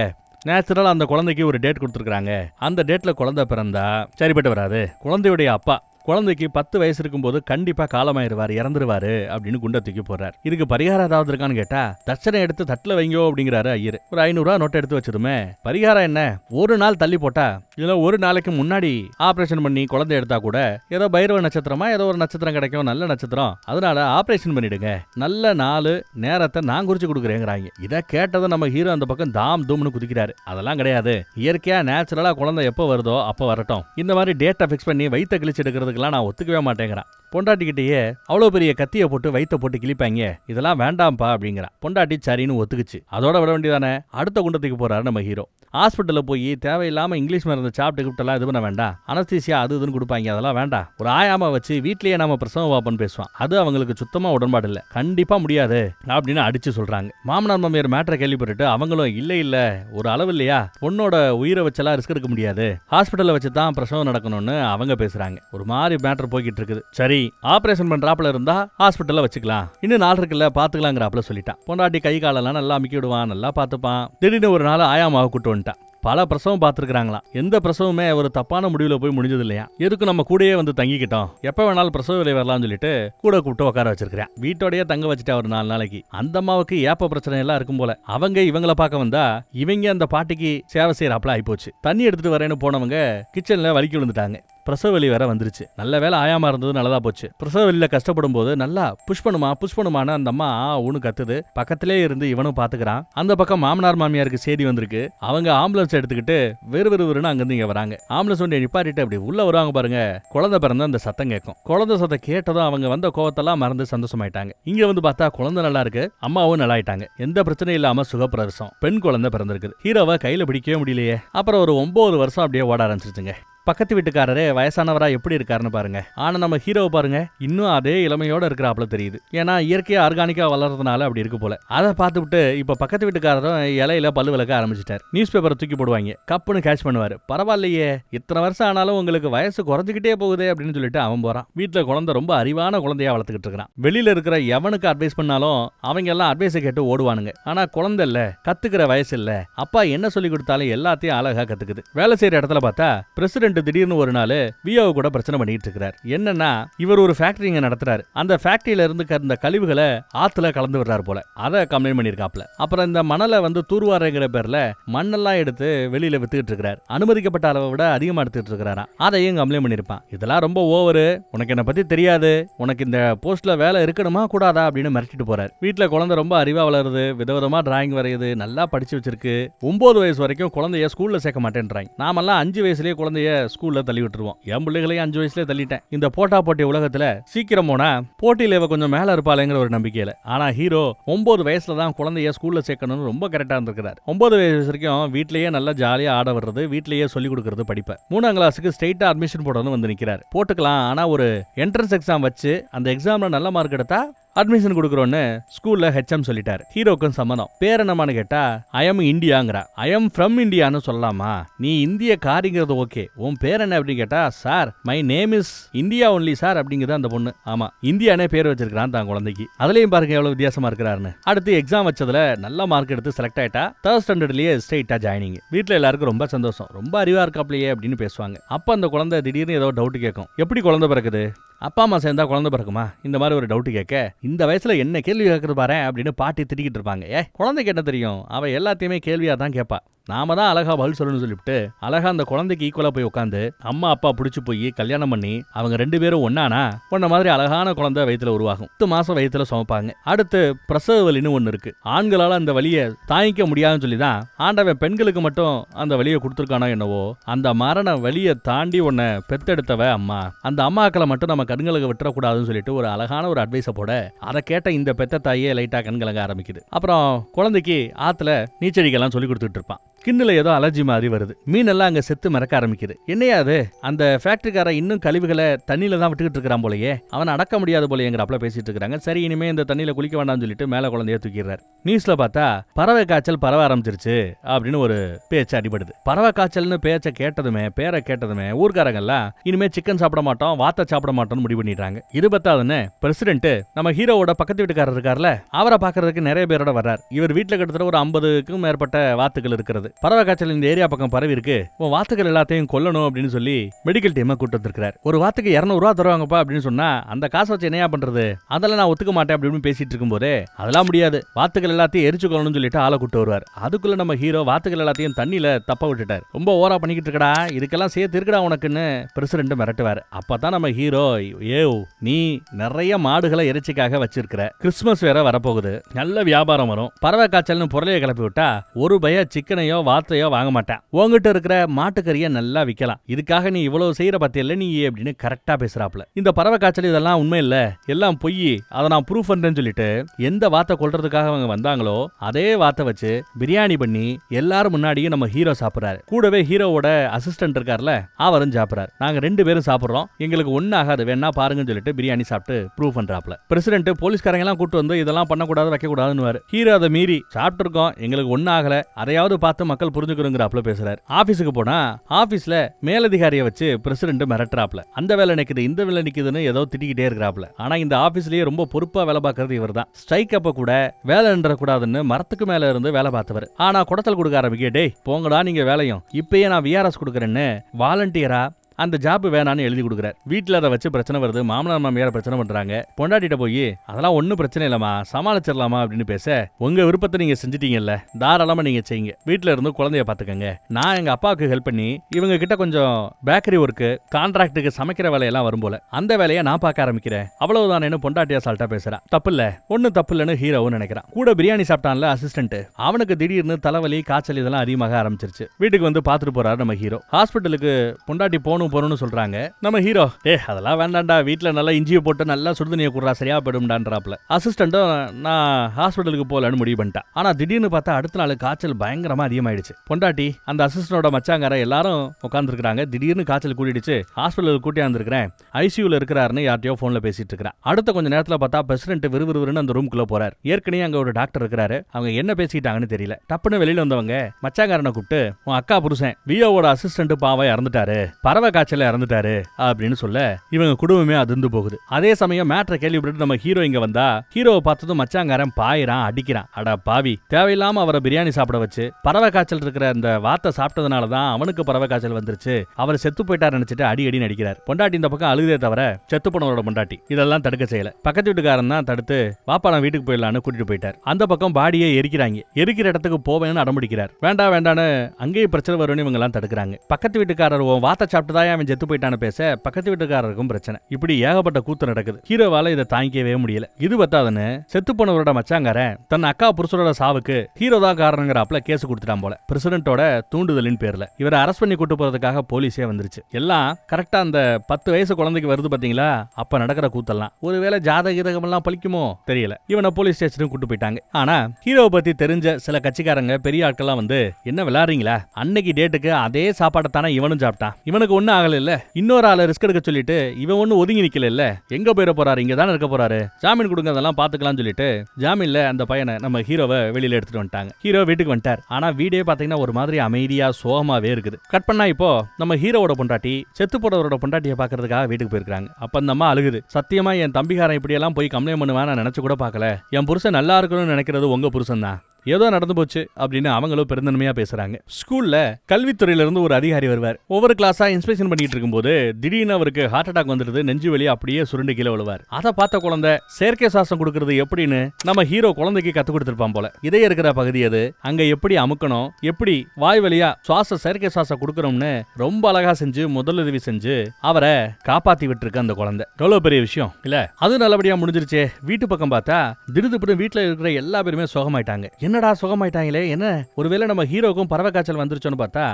நேச்சுரலா அந்த குழந்தைக்கு ஒரு டேட் கொடுத்துருக்காங்க அந்த டேட்ல குழந்தை பிறந்தா சரிப்பட்டு வராது. குழந்தையுடைய அப்பா குழந்தைக்கு பத்து வயசு இருக்கும்போது கண்டிப்பா காலமாயிருவார் இறந்துருவாரு அப்படின்னு குண்டை தூக்கி போறாரு இதுக்கு பரிகாரம் ஏதாவது இருக்கான்னு கேட்டா தட்சணை எடுத்து தட்டுல வைங்கோ அப்படிங்கிறாரு ஐயர். ஒரு ஐநூறுரூவா நோட்டை எடுத்து வச்சதுமே பரிகாரம் என்ன? ஒரு நாள் தள்ளி போட்டா இல்ல ஒரு நாளைக்கு முன்னாடி ஆபரேஷன் பண்ணி குழந்தை எடுத்தா கூட ஏதோ பைரவ நட்சத்திரமா ஏதோ ஒரு நட்சத்திரம் கிடைக்கும் நல்ல நட்சத்திரம். அதனால ஆபரேஷன் பண்ணிடுங்க. நல்ல நாள் நேரத்தை நான் குறிச்சு கொடுக்குறேங்கிறாங்க. இதை கேட்டதும் நம்ம ஹீரோ அந்த பக்கம் தாம் தூம்னு குதிக்கிறாரு. அதெல்லாம் கிடையாது. இயற்கையா நேச்சுரலா குழந்தை எப்போ வருதோ அப்போ வரட்டும். இந்த மாதிரி டேட்டா ஃபிக்ஸ் பண்ணி வைத்த கிழிச்சு எடுக்கிறது எடுக்கிறதுக்கெல்லாம் நான் ஒத்துக்கவே மாட்டேங்கிறான். பொண்டாட்டிக்கிட்டேயே அவ்வளோ பெரிய கத்தியை போட்டு வயித்தை போட்டு கிழிப்பாங்க இதெல்லாம் வேண்டாம்ப்பா அப்படிங்கிறான் பொண்டாட்டி சரின்னு ஒத்துக்குச்சு. அதோட விட வேண்டியதானே? அடுத்த குண்டத்துக்கு போறாரு நம்ம ஹீரோ. ஹாஸ்பிட்டலில் போய் தேவையில்லாம இங்கிலீஷ் மருந்து சாப்பிட்டு கிப்டெல்லாம் இது பண்ண வேண்டாம். அனஸ்தீசியா அது இதுன்னு கொடுப்பாங்க அதெல்லாம் வேண்டாம். ஒரு ஆயாம வச்சு வீட்லேயே நாம பிரசவம் வாப்பன் பேசுவான். அது அவங்களுக்கு சுத்தமாக உடன்பாடு இல்லை. கண்டிப்பாக முடியாது அப்படின்னு அடிச்சு சொல்றாங்க. மாமனார் மாமியார் மேட்டரை கேள்விப்பட்டுட்டு அவங்களும் இல்லை இல்லை ஒரு அளவு இல்லையா? பொண்ணோட உயிரை வச்செல்லாம் ரிஸ்க் எடுக்க முடியாது. ஹாஸ்பிட்டலில் வச்சு தான் பிரசவம் நடக்கணும்னு அவங்க பேசுறாங்க. ஒரு மாதிரி மாதிரி மேட்டர் போய்கிட்டு இருக்குது சரி ஆபரேஷன் பண்றாப்புல இருந்தா ஹாஸ்பிட்டல்ல வச்சுக்கலாம். இன்னும் நாள் இருக்குல்ல பாத்துக்கலாங்கிறாப்புல சொல்லிட்டான். பொண்டாட்டி கை காலெல்லாம் நல்லா அமுக்கி விடுவான் நல்லா பார்த்துப்பான். திடீர்னு ஒரு நாள் ஆயாமாவை கூட்டு வந்துட்டான். பல பிரசவம் பார்த்துருக்காங்களாம் எந்த பிரசவமே ஒரு தப்பான முடிவில் போய் முடிஞ்சது இல்லையா எதுக்கு நம்ம கூடயே வந்து தங்கிக்கிட்டோம்? எப்போ வேணாலும் பிரசவ விலை வரலாம்னு சொல்லிட்டு கூட கூப்பிட்டு உட்கார வச்சிருக்கிறேன். வீட்டோடயே தங்க வச்சுட்டா ஒரு நாலு நாளைக்கு. அந்த அம்மாவுக்கு ஏப்ப பிரச்சனை எல்லாம் இருக்கும் போல. அவங்க இவங்கள பார்க்க வந்தா இவங்க அந்த பாட்டிக்கு சேவை செய்யறாப்புல ஆயிப்போச்சு. தண்ணி எடுத்துட்டு வரேன்னு போனவங்க கிச்சன்ல வலிக்கி விழுந்துட்டாங்க. பிரசவ வலி வேற வந்துருச்சு. நல்ல வேலை ஆயாமா இருந்தது நல்லதா போச்சு. பிரசவ வலியில கஷ்டப்படும் போது நல்லா புஷ் பண்ணுமா புஷ் பண்ணுமான்னு அந்த அம்மா ஊனு கத்துது. பக்கத்திலே இருந்து இவனும் பாத்துக்கிறான். அந்த பக்கம் மாமனார் மாமியாருக்கு செய்தி வந்திருக்கு. அவங்க ஆம்புலன்ஸ் எடுத்துக்கிட்டு வெறு வெறுவருன்னு அங்கிருந்து இங்க வராங்க. ஆம்புலன்ஸ் ஒன்று நிப்பாட்டிட்டு அப்படி உள்ள வருவாங்க பாருங்க. குழந்தை பிறந்த அந்த சத்தம் கேட்கும். குழந்தை சத்தம் கேட்டதும் அவங்க வந்த கோவத்தெல்லாம் மறந்து சந்தோஷமாயிட்டாங்க. இங்க வந்து பார்த்தா குழந்தை நல்லா இருக்கு அம்மாவும் நல்லா ஆயிட்டாங்க. எந்த பிரச்சனையும் இல்லாம சுகப்பிரசம் பெண் குழந்தை பிறந்திருக்குது. ஹீரோவை கையில பிடிக்கவே முடியலையே. அப்புறம் ஒரு ஒன்பது வருஷம் அப்படியே ஓட ஆரம்பிச்சிருச்சுங்க. பக்கத்து வீட்டுக்காரரே வயசானவரா எப்படி இருக்காருன்னு பாருங்க. ஆனா நம்ம ஹீரோவை பாருங்க இன்னும் அதே இளமையோட இருக்கிறாப்புல தெரியுது. ஏன்னா இயற்கையா ஆர்கானிக்கா வளர்றதுனால அப்படி இருக்கு போல. அதை பார்த்துவிட்டு இப்ப பக்கத்து வீட்டுக்காரரும் இலையில பல்லு விளக்க ஆரம்பிச்சிட்டார். நியூஸ் பேப்பரை தூக்கி போடுவாங்க. கப்புன்னு கேட்ச் பண்ணுவாரு. பரவாயில்லையே இத்தனை வருஷம் ஆனாலும் உங்களுக்கு வயசு குறைஞ்சிக்கிட்டே போகுதே அப்படின்னு சொல்லிட்டு அவன் போறான். வீட்டுல குழந்தை ரொம்ப அறிவான குழந்தையா வளர்த்துக்கிட்டு இருக்கிறான். வெளியில இருக்கிற எவனுக்கு அட்வைஸ் பண்ணாலும் அவங்க எல்லாம் அட்வைஸை கேட்டு ஓடுவானுங்க. ஆனா குழந்தை இல்ல கத்துக்கிற வயசு இல்ல. அப்பா என்ன சொல்லி கொடுத்தாலும் எல்லாத்தையும் அழகா கத்துக்குது. வேலை செய்யற இடத்துல பார்த்தா பிரசிடென்ட் திடீர்னு ஒரு நாள் வியோவை கூட பிரச்சனை பண்ணிட்டு இருக்கிறார். என்னன்னா இவர் ஒரு ஃபேக்டரி இங்க நடத்துறாரு. அந்த ஃபேக்டரியில இருந்து கறந்த கழிவுகளை ஆத்துல கலந்து விடுறாரு போல. அதை கம்ப்ளைண்ட் பண்ணிருக்காப்ல அப்புறம் இந்த மணலை வந்து தூர்வாரங்கிற பேர்ல மண்ணெல்லாம் எடுத்து வெளியில வித்துக்கிட்டு இருக்கிறார். அனுமதிக்கப்பட்ட அளவை விட அதிகமா எடுத்துட்டு இருக்கிறாரா அதையும் கம்ப்ளைண்ட் பண்ணிருப்பான் இதெல்லாம் ரொம்ப ஓவரு. உனக்கு என்ன பத்தி தெரியாது. உனக்கு இந்த போஸ்ட்ல வேலை இருக்கணுமா கூடாதா? அப்படின்னு மிரட்டிட்டு போறாரு. வீட்டுல குழந்தை ரொம்ப அறிவா வளருது. விதவிதமா டிராயிங் வரையுது. நல்லா படிச்சு வச்சிருக்கு. ஒன்பது வயசு வரைக்கும் குழந்தைய ஸ்கூல்ல சேர்க்க மாட்டேன்றாங்க. நாமெல்லாம் அஞ்சு வயசுலயே குழந்தைய ஸ்கூல்ல தள்ளி விட்டுருவோம். என் பிள்ளைகளையும் அஞ்சு வயசுல தள்ளிட்டேன். இந்த போட்டா போட்டி உலகத்துல சீக்கிரம் போனா போட்டியில இவ கொஞ்சம் மேல இருப்பாளேங்கிற ஒரு நம்பிக்கையில. ஆனா ஹீரோ ஒன்பது வயசுல தான் குழந்தைய ஸ்கூல்ல சேர்க்கணும்னு ரொம்ப கரெக்டா இருந்திருக்கிறார். ஒன்பது வயசு வரைக்கும் வீட்லயே நல்லா ஜாலியா ஆட வர்றது வீட்லயே சொல்லி கொடுக்கறது படிப்பை. மூணாம் கிளாஸுக்கு ஸ்ட்ரெயிட்டா அட்மிஷன் போடணும்னு வந்து நிக்கிறார். போட்டுக்கலாம் ஆனா ஒரு என்ட்ரன்ஸ் எக்ஸாம் வச்சு அந்த எக்ஸாம்ல நல்ல மார்க் எடுத்தா அட்மிஷன் கொடுக்குறோன்னு ஸ்கூல்ல ஹெச்எம் சொல்லிட்டாரு. ஹீரோக்கும் சம்மதம். பேர் என்னமான்னு கேட்டா ஐஎம் இந்தியாங்கிறா. ஐஎம் ஃப்ரம் இந்தியான்னு சொல்லலாமா? நீ இந்திய காரிங்கிறது ஓகே. உன் பேர் என்ன அப்படின்னு கேட்டா sir my name is India only sir அப்படிங்கிறது அந்த பொண்ணு. ஆமா இந்தியானே பேர் வச்சிருக்கான் தான் குழந்தைக்கு. அதுலயும் பாருங்க எவ்வளவு வித்தியாசமா இருக்கிறாருன்னு. அடுத்து எக்ஸாம் வச்சதுல நல்ல மார்க் எடுத்து செலக்ட் ஆயிட்டா தேர்ட் ஸ்டாண்டர்ட்லயே ஸ்ட்ரெயிட்டா ஜாயினிங் வீட்டுல எல்லாருக்கும் ரொம்ப சந்தோஷம். ரொம்ப அறிவா இருக்காப்லையே அப்படின்னு பேசுவாங்க. அப்ப அந்த குழந்தை திடீர்னு ஏதோ டவுட் கேட்கும் எப்படி குழந்தை பிறக்குது? அப்பா அம்மா சேர்ந்தா குழந்தை பிறக்குமா? இந்த மாதிரி ஒரு டவுட் கேட்க இந்த வயசுல என்ன கேள்வி கேட்கறது பாரு அப்படின்னு பாட்டி திட்டிக்கிட்டு இருப்பாங்க. ஏ குழந்தைக்கு என்ன தெரியும்? அவ எல்லாத்தையுமே கேள்வியா தான் கேட்பா நாம தான் அழகா பதில் சொல்லணும்னு சொல்லிவிட்டு அழகா அந்த குழந்தைக்கு ஈக்குவலா போய் உட்காந்து அம்மா அப்பா பிடிச்சி போய் கல்யாணம் பண்ணி அவங்க ரெண்டு பேரும் ஒன்னானா உன்ன மாதிரி அழகான குழந்தை வயிற்றுல உருவாகும். பத்து மாசம் வயிற்றுல சுமப்பாங்க. அடுத்து பிரசவ வலின்னு ஒன்று இருக்கு. ஆண்களால அந்த வலியை தாங்கிக்க முடியாதுன்னு சொல்லி தான் ஆண்டவன் பெண்களுக்கு மட்டும் அந்த வலியை கொடுத்துருக்கானோ என்னவோ அந்த மரண வலியை தாண்டி உன்னை பெத்தெடுத்தவ அம்மா. அந்த அம்மாக்களை மட்டும் நம்ம கண்களுக்கு விட்டுறக்கூடாதுன்னு சொல்லிட்டு ஒரு அழகான ஒரு அட்வைஸை போட அதை கேட்ட இந்த பெத்த தாயே லைட்டாக கண்கலங்க ஆரம்பிக்குது. அப்புறம் குழந்தைக்கு ஆற்றுல நீச்சடிக்கெல்லாம் சொல்லி கொடுத்துட்டு இருப்பான். கிண்ணில் ஏதோ அலர்ஜி மாதிரி வருது. மீனெல்லாம் அங்கே செத்து மறக்க ஆரம்பிக்குது. என்னையா அது? அந்த ஃபேக்டரிக்கார இன்னும் கழிவுகளை தண்ணியில தான் விட்டுக்கிட்டு இருக்கிறான் போலயே. அவன் அடக்க முடியாது போலயேங்கிறப்பல பேசிட்டு இருக்காங்க சரி இனிமே இந்த தண்ணியில குளிக்க வேண்டாம்னு சொல்லிட்டு மேலே குழந்தைய தூக்கிடுறாரு. நியூஸ்ல பார்த்தா பறவை காய்ச்சல் பரவ ஆரம்பிச்சிருச்சு அப்படின்னு ஒரு பேச்சு அடிபடுது. பறவை காய்ச்சல்னு பேச்சை கேட்டதுமே பேரை கேட்டதுமே ஊர்க்காரங்கெல்லாம் இனிமே சிக்கன் சாப்பிட மாட்டோம் வாத்தை சாப்பிட மாட்டோம்னு முடிவு பண்ணிடுறாங்க. இது பத்தாதுன்னு பிரசிடென்ட் நம்ம ஹீரோவோட பக்கத்து வீட்டுக்காரர் இருக்கார்ல அவரை பார்க்கறதுக்கு நிறைய பேரோட வர்றார். இவர் வீட்டில் கிட்டத்தட்ட ஒரு ஐம்பதுக்கும் மேற்பட்ட வாத்துக்கள் இருக்கிறது. பறவை காய்ச்சல் இந்த ஏரியா பக்கம் பரவி இருக்கு. உன் வாத்துகள் எல்லாத்தையும் கொல்லணும் அப்படின்னு சொல்லி மெடிக்கல் டீமை கூட்டு வந்திருக்காரு ஒரு வாத்துக்கு இரநூறுவா தருவாங்கப்பா அப்படின்னு சொன்னா அந்த காசை வச்சு என்னையா பண்றது? அதெல்லாம் நான் ஒத்துக்க மாட்டேன் அப்படின்னு பேசிட்டு இருக்கும்போது அதெல்லாம் முடியாது. வாத்துகள் எல்லாத்தையும் எரிச்சு கொள்ளணும்னு சொல்லிட்டு ஆளை கூட்டு வருவார். அதுக்குள்ள நம்ம ஹீரோ வாத்துகள் எல்லாத்தையும் தண்ணியில தப்ப விட்டுட்டார். ரொம்ப ஓரா பண்ணிக்கிட்டு இருக்கடா இதுக்கெல்லாம் சேர்த்து இருக்கடா உனக்குன்னு பிரசிடண்ட் மிரட்டுவார். அப்பதான் நம்ம ஹீரோ ஏ நீ நிறைய மாடுகளை இறைச்சிக்காக வச்சிருக்கிற. கிறிஸ்துமஸ் வேற வரப்போகுது. நல்ல வியாபாரம் வரும். பறவை காய்ச்சல்னு பொருளையை கிளப்பி விட்டா ஒரு பய சிக்கனையோ வார்த்தையோ வாங்க மாட்டேன். உங்ககிட்ட இருக்கிற மாட்டுக்கறியை நல்லா விற்கலாம் இதுக்காக நீ இவ்வளவு செய்யற பத்தியில்ல நீ அப்படின்னு கரெக்டா பேசுறாப்ல இந்த பறவை காய்ச்சல் இதெல்லாம் உண்மை இல்ல. எல்லாம் பொய். அதை நான் ப்ரூஃப் பண்றேன்னு சொல்லிட்டு எந்த வாத்தை கொள்றதுக்காக அவங்க வந்தாங்களோ அதே வாத்தை வச்சு பிரியாணி பண்ணி எல்லாரும் முன்னாடியும் நம்ம ஹீரோ சாப்பிடுறாரு. கூடவே ஹீரோவோட அசிஸ்டன்ட் இருக்கார்ல அவரும் சாப்பிடுறாரு. நாங்க ரெண்டு பேரும் சாப்பிடுறோம். எங்களுக்கு ஒண்ணு ஆகாது. வேணா பாருங்கன்னு சொல்லிட்டு பிரியாணி சாப்பிட்டு ப்ரூவ் பண்றாப்ல பிரசிடென்ட் போலீஸ்காரங்க எல்லாம் கூட்டு வந்து இதெல்லாம் பண்ணக்கூடாது வைக்கக்கூடாதுன்னு ஹீரோ அதை மீறி சாப்பிட்டுருக்கோம். எங்களுக்கு ஒன்றும் ஆகல. அதையாவது பார்த்து மக்கள் புரிஞ்சுக்கணுங்கிறாப்ல பேசுறாரு. ஆபீஸுக்கு போனா ஆபீஸ்ல மேலதிகாரியை வச்சு பிரசிடென்ட் மிரட்டுறாப்ல. அந்த வேலை நிக்குது இந்த வேலை நிக்குதுன்னு ஏதோ திட்டிக்கிட்டே இருக்கிறாப்ல. ஆனா இந்த ஆபீஸ்லயே ரொம்ப பொறுப்பா வேலை பார்க்கறது இவர்தான். ஸ்ட்ரைக் அப்ப கூட வேலை நின்ற கூடாதுன்னு மரத்துக்கு மேல இருந்து வேலை பார்த்தவர். ஆனா குடத்தல் கொடுக்க ஆரம்பிக்க டேய் போங்கடா நீங்க வேலையும். இப்பயே நான் விஆர்எஸ் கொடுக்குறேன்னு வாலண்டியரா அந்த ஜாப் வேணான்னு எழுதி கொடுக்குறாரு. வீட்டில் அதை வச்சு பிரச்சனை வருது மாமனார் மாமியார் பிரச்சனை பண்ணுறாங்க பொண்டாட்டிட்ட போய் அதெல்லாம் ஒன்றும் பிரச்சனை இல்லைம்மா சமாளிச்சிடலாமா? அப்படின்னு பேச உங்க விருப்பத்தை நீங்க செஞ்சிட்டீங்கல்ல தாராளமா நீங்க செய்யுங்க. வீட்டில் இருந்து குழந்தைய பார்த்துக்கங்க நான் எங்க அப்பாவுக்கு ஹெல்ப் பண்ணி இவங்க கிட்ட கொஞ்சம் பேக்கரி ஒர்க்கு கான்ட்ராக்டுக்கு சமைக்கிற வேலையெல்லாம் வரும் போல. அந்த வேலையை நான் பார்க்க ஆரம்பிக்கிறேன். அவ்வளவுதானேன்னு பொண்டாட்டியா சால்ட்டா பேசுறா. தப்பு இல்ல ஒன்னும் தப்பு இல்லைன்னு ஹீரோவும் நினைக்கிறான் கூட பிரியாணி சாப்பிட்டான்ல அசிஸ்டன்ட் அவனுக்கு திடீர்னு தலைவலி காய்ச்சல் இதெல்லாம் அதிகமாக ஆரம்பிச்சிருச்சு. வீட்டுக்கு வந்து பார்த்துட்டு போறாரு நம்ம ஹீரோ. ஹாஸ்பிட்டலுக்கு பொண்டாட்டி போகணும் போகணும்னு சொல்றாங்க. நம்ம ஹீரோ ஏ அதெல்லாம் வேண்டாம்டா. வீட்டில் நல்லா இஞ்சியை போட்டு நல்லா சுடுதண்ணியை குடுறா சரியா போயிடும்டான்றாப்ல அசிஸ்டண்ட்டும் நான் ஹாஸ்பிட்டலுக்கு போகலன்னு முடிவு பண்ணிட்டேன். ஆனா திடீர்னு பார்த்தா அடுத்த நாள் காய்ச்சல் பயங்கரமா அதிகமாயிடுச்சு. பொண்டாட்டி அந்த அசிஸ்டனோட மச்சாங்கார எல்லாரும் உட்காந்துருக்காங்க திடீர்னு காய்ச்சல் கூட்டிடுச்சு ஹாஸ்பிட்டலுக்கு கூட்டியா இருந்திருக்கிறேன் ஐசியூல இருக்கிறாருன்னு யார்ட்டையோ போன்ல பேசிட்டு இருக்கிறேன். அடுத்த கொஞ்ச நேரத்துல பார்த்தா பிரசிடென்ட் விறுவிறுன்னு அந்த ரூம்குள்ள போறாரு. ஏற்கனவே அங்க ஒரு டாக்டர் இருக்கிறாரு. அவங்க என்ன பேசிக்கிட்டாங்கன்னு தெரியல. டப்புன்னு வெளியில வந்தவங்க மச்சாங்காரனை கூப்பிட்டு உன் அக்கா புருஷன் வியோவோட அசிஸ்டன்ட் பாவை இறந்துட்டாரு. பறவை காய்ச்சல இறந்துட்டாரு அப்படின்னு சொல்ல இவங்க குடும்பமே அதிர்ந்து போகுது. அதே சமயம் மேட்ரை கேள்விப்பட்டு நம்ம ஹீரோ இங்க வந்தா ஹீரோவை பார்த்ததும் மச்சாங்காரன் பாயிறான் அடிக்கிறான். அட பாவி தேவையில்லாம அவரை பிரியாணி சாப்பிட வச்சு பறவை காய்ச்சல் இருக்கிற அந்த வாத்தை சாப்பிட்டதுனால தான் அவனுக்கு பறவை காய்ச்சல் வந்துருச்சு. அவர் செத்து போயிட்டார் நினைச்சிட்டு அடி அடி நடிக்கிறார் பொண்டாட்டி இந்த பக்கம் அழுதே தவிர செத்து போனவரோட பொண்டாட்டி. இதெல்லாம் தடுக்க செய்யல. பக்கத்து வீட்டுக்காரன் தான் தடுத்து வாப்பா வீட்டுக்கு போயிடலான்னு கூட்டிட்டு போயிட்டார். அந்த பக்கம் பாடியை எரிக்கிறாங்க. எரிக்கிற இடத்துக்கு போவேன்னு அடம்பிடிக்கிறார் வேண்டாம் வேண்டான்னு அங்கேயும் பிரச்சனை வரும்னு இவங்க எல்லாம் தடுக்கிறாங்க. பக்கத்து வீட்டுக்காரர் வார்த்தை சாப்பிட்டதா சாப்பிட்டுதான் அவன் செத்து போயிட்டான்னு பேச பக்கத்து வீட்டுக்காரருக்கும் பிரச்சனை. இப்படி ஏகப்பட்ட கூத்து நடக்குது. ஹீரோவால இதை தாங்கிக்கவே முடியல. இது பத்தாதுன்னு செத்து போனவரோட மச்சாங்காரன் தன் அக்கா புருஷனோட சாவுக்கு ஹீரோ தான் காரணங்கிறாப்ல கேஸ் கொடுத்துட்டான் போல. பிரசிடென்ட்டோட தூண்டுதலின் பேர்ல இவரை அரெஸ்ட் பண்ணி கூட்டு போறதுக்காக போலீஸே வந்துருச்சு. எல்லாம் கரெக்டா அந்த பத்து வயசு குழந்தைக்கு வருது பாத்தீங்களா? அப்ப நடக்கிற கூத்தெல்லாம். ஒருவேளை ஜாத கீதகம் எல்லாம் பழிக்குமோ? தெரியல. இவனை போலீஸ் ஸ்டேஷனுக்கு கூட்டு போயிட்டாங்க. ஆனா ஹீரோவை பத்தி தெரிஞ்ச சில கட்சிக்காரங்க பெரிய ஆட்கள்லாம் வந்து என்ன விளையாடுறீங்களா? அன்னைக்கு டேட்டுக்கு அதே சாப்பாடை தானே இவனும் சாப்பிட்டான். இவனுக்கு ஒன்னு ஆகல இல்ல இன்னொரு ஆளை ரிஸ்க் எடுக்க சொல்லிட்டு இவன் ஒன்றும் ஒதுங்கி நிக்கல இல்ல எங்க போயிட போறாரு? இங்க தானே இருக்க போறாரு? ஜாமீன் கொடுங்க அதெல்லாம் பாத்துக்கலாம்னு சொல்லிட்டு ஜாமீன்ல அந்த பையனை நம்ம ஹீரோவை வெளியில எடுத்துட்டு வந்துட்டாங்க. ஹீரோ வீட்டுக்கு வந்துட்டார். ஆனா வீடே பாத்தீங்கன்னா ஒரு மாதிரி அமைதியா சோகமாவே இருக்குது. கட் பண்ணா இப்போ நம்ம ஹீரோவோட பொண்டாட்டி செத்து போறவரோட பொண்டாட்டியை பாக்குறதுக்காக வீட்டுக்கு போயிருக்காங்க அப்ப அந்த அம்மா அழுகுது. சத்தியமா என் தம்பிக்காரன் இப்படி எல்லாம் போய் கம்ப்ளைண்ட் பண்ணுவேன் நான் நினைச்சு கூட பார்க்கல. என் புருஷன் நல்லா இருக்கணும்னு நினைக்கிறது உங்க புருஷன் தான். ஏதோ நடந்து போச்சு அப்படின்னு அவங்களும் பெருந்தன்மையா பேசுறாங்க. ஸ்கூல்ல கல்வித்துறையில இருந்து ஒரு அதிகாரி வருவார். ஒவ்வொரு கிளாஸா இன்ஸ்பெக்ஷன் பண்ணிட்டு இருக்கும்போது திடீர்னு அவருக்கு ஹார்ட் அட்டாக் வந்துடுது நெஞ்சு வலி அப்படியே சுருண்டு கீழே விழுவார். அதை பார்த்த குழந்தை செயற்கை சுவாசம் கொடுக்கறது எப்படின்னு நம்ம ஹீரோ குழந்தைக்கு கத்து கொடுத்துருப்பான் போல. இதே இருக்கிற பகுதி அது அங்க எப்படி அமுக்கணும்? எப்படி வாய் வழியா சுவாச செயற்கை சுவாசம் கொடுக்கணும்னு ரொம்ப அழகா செஞ்சு முதலுதவி செஞ்சு அவரை காப்பாத்தி விட்டுருக்கு அந்த குழந்தை. எவ்வளவு பெரிய விஷயம் இல்ல? அது நல்லபடியா முடிஞ்சிருச்சே. வீட்டு பக்கம் பார்த்தா திடுதுப்புன்னு வீட்டுல இருக்கிற எல்லா பேருமே சோகமாயிட்டாங்க. என்னடா சுகமாயிட்டாங்களே? என்ன? ஒருவேளை நம்ம ஹீரோக்கும் பறவை காய்ச்சல் வந்துருச்சோன்னு பார்த்தா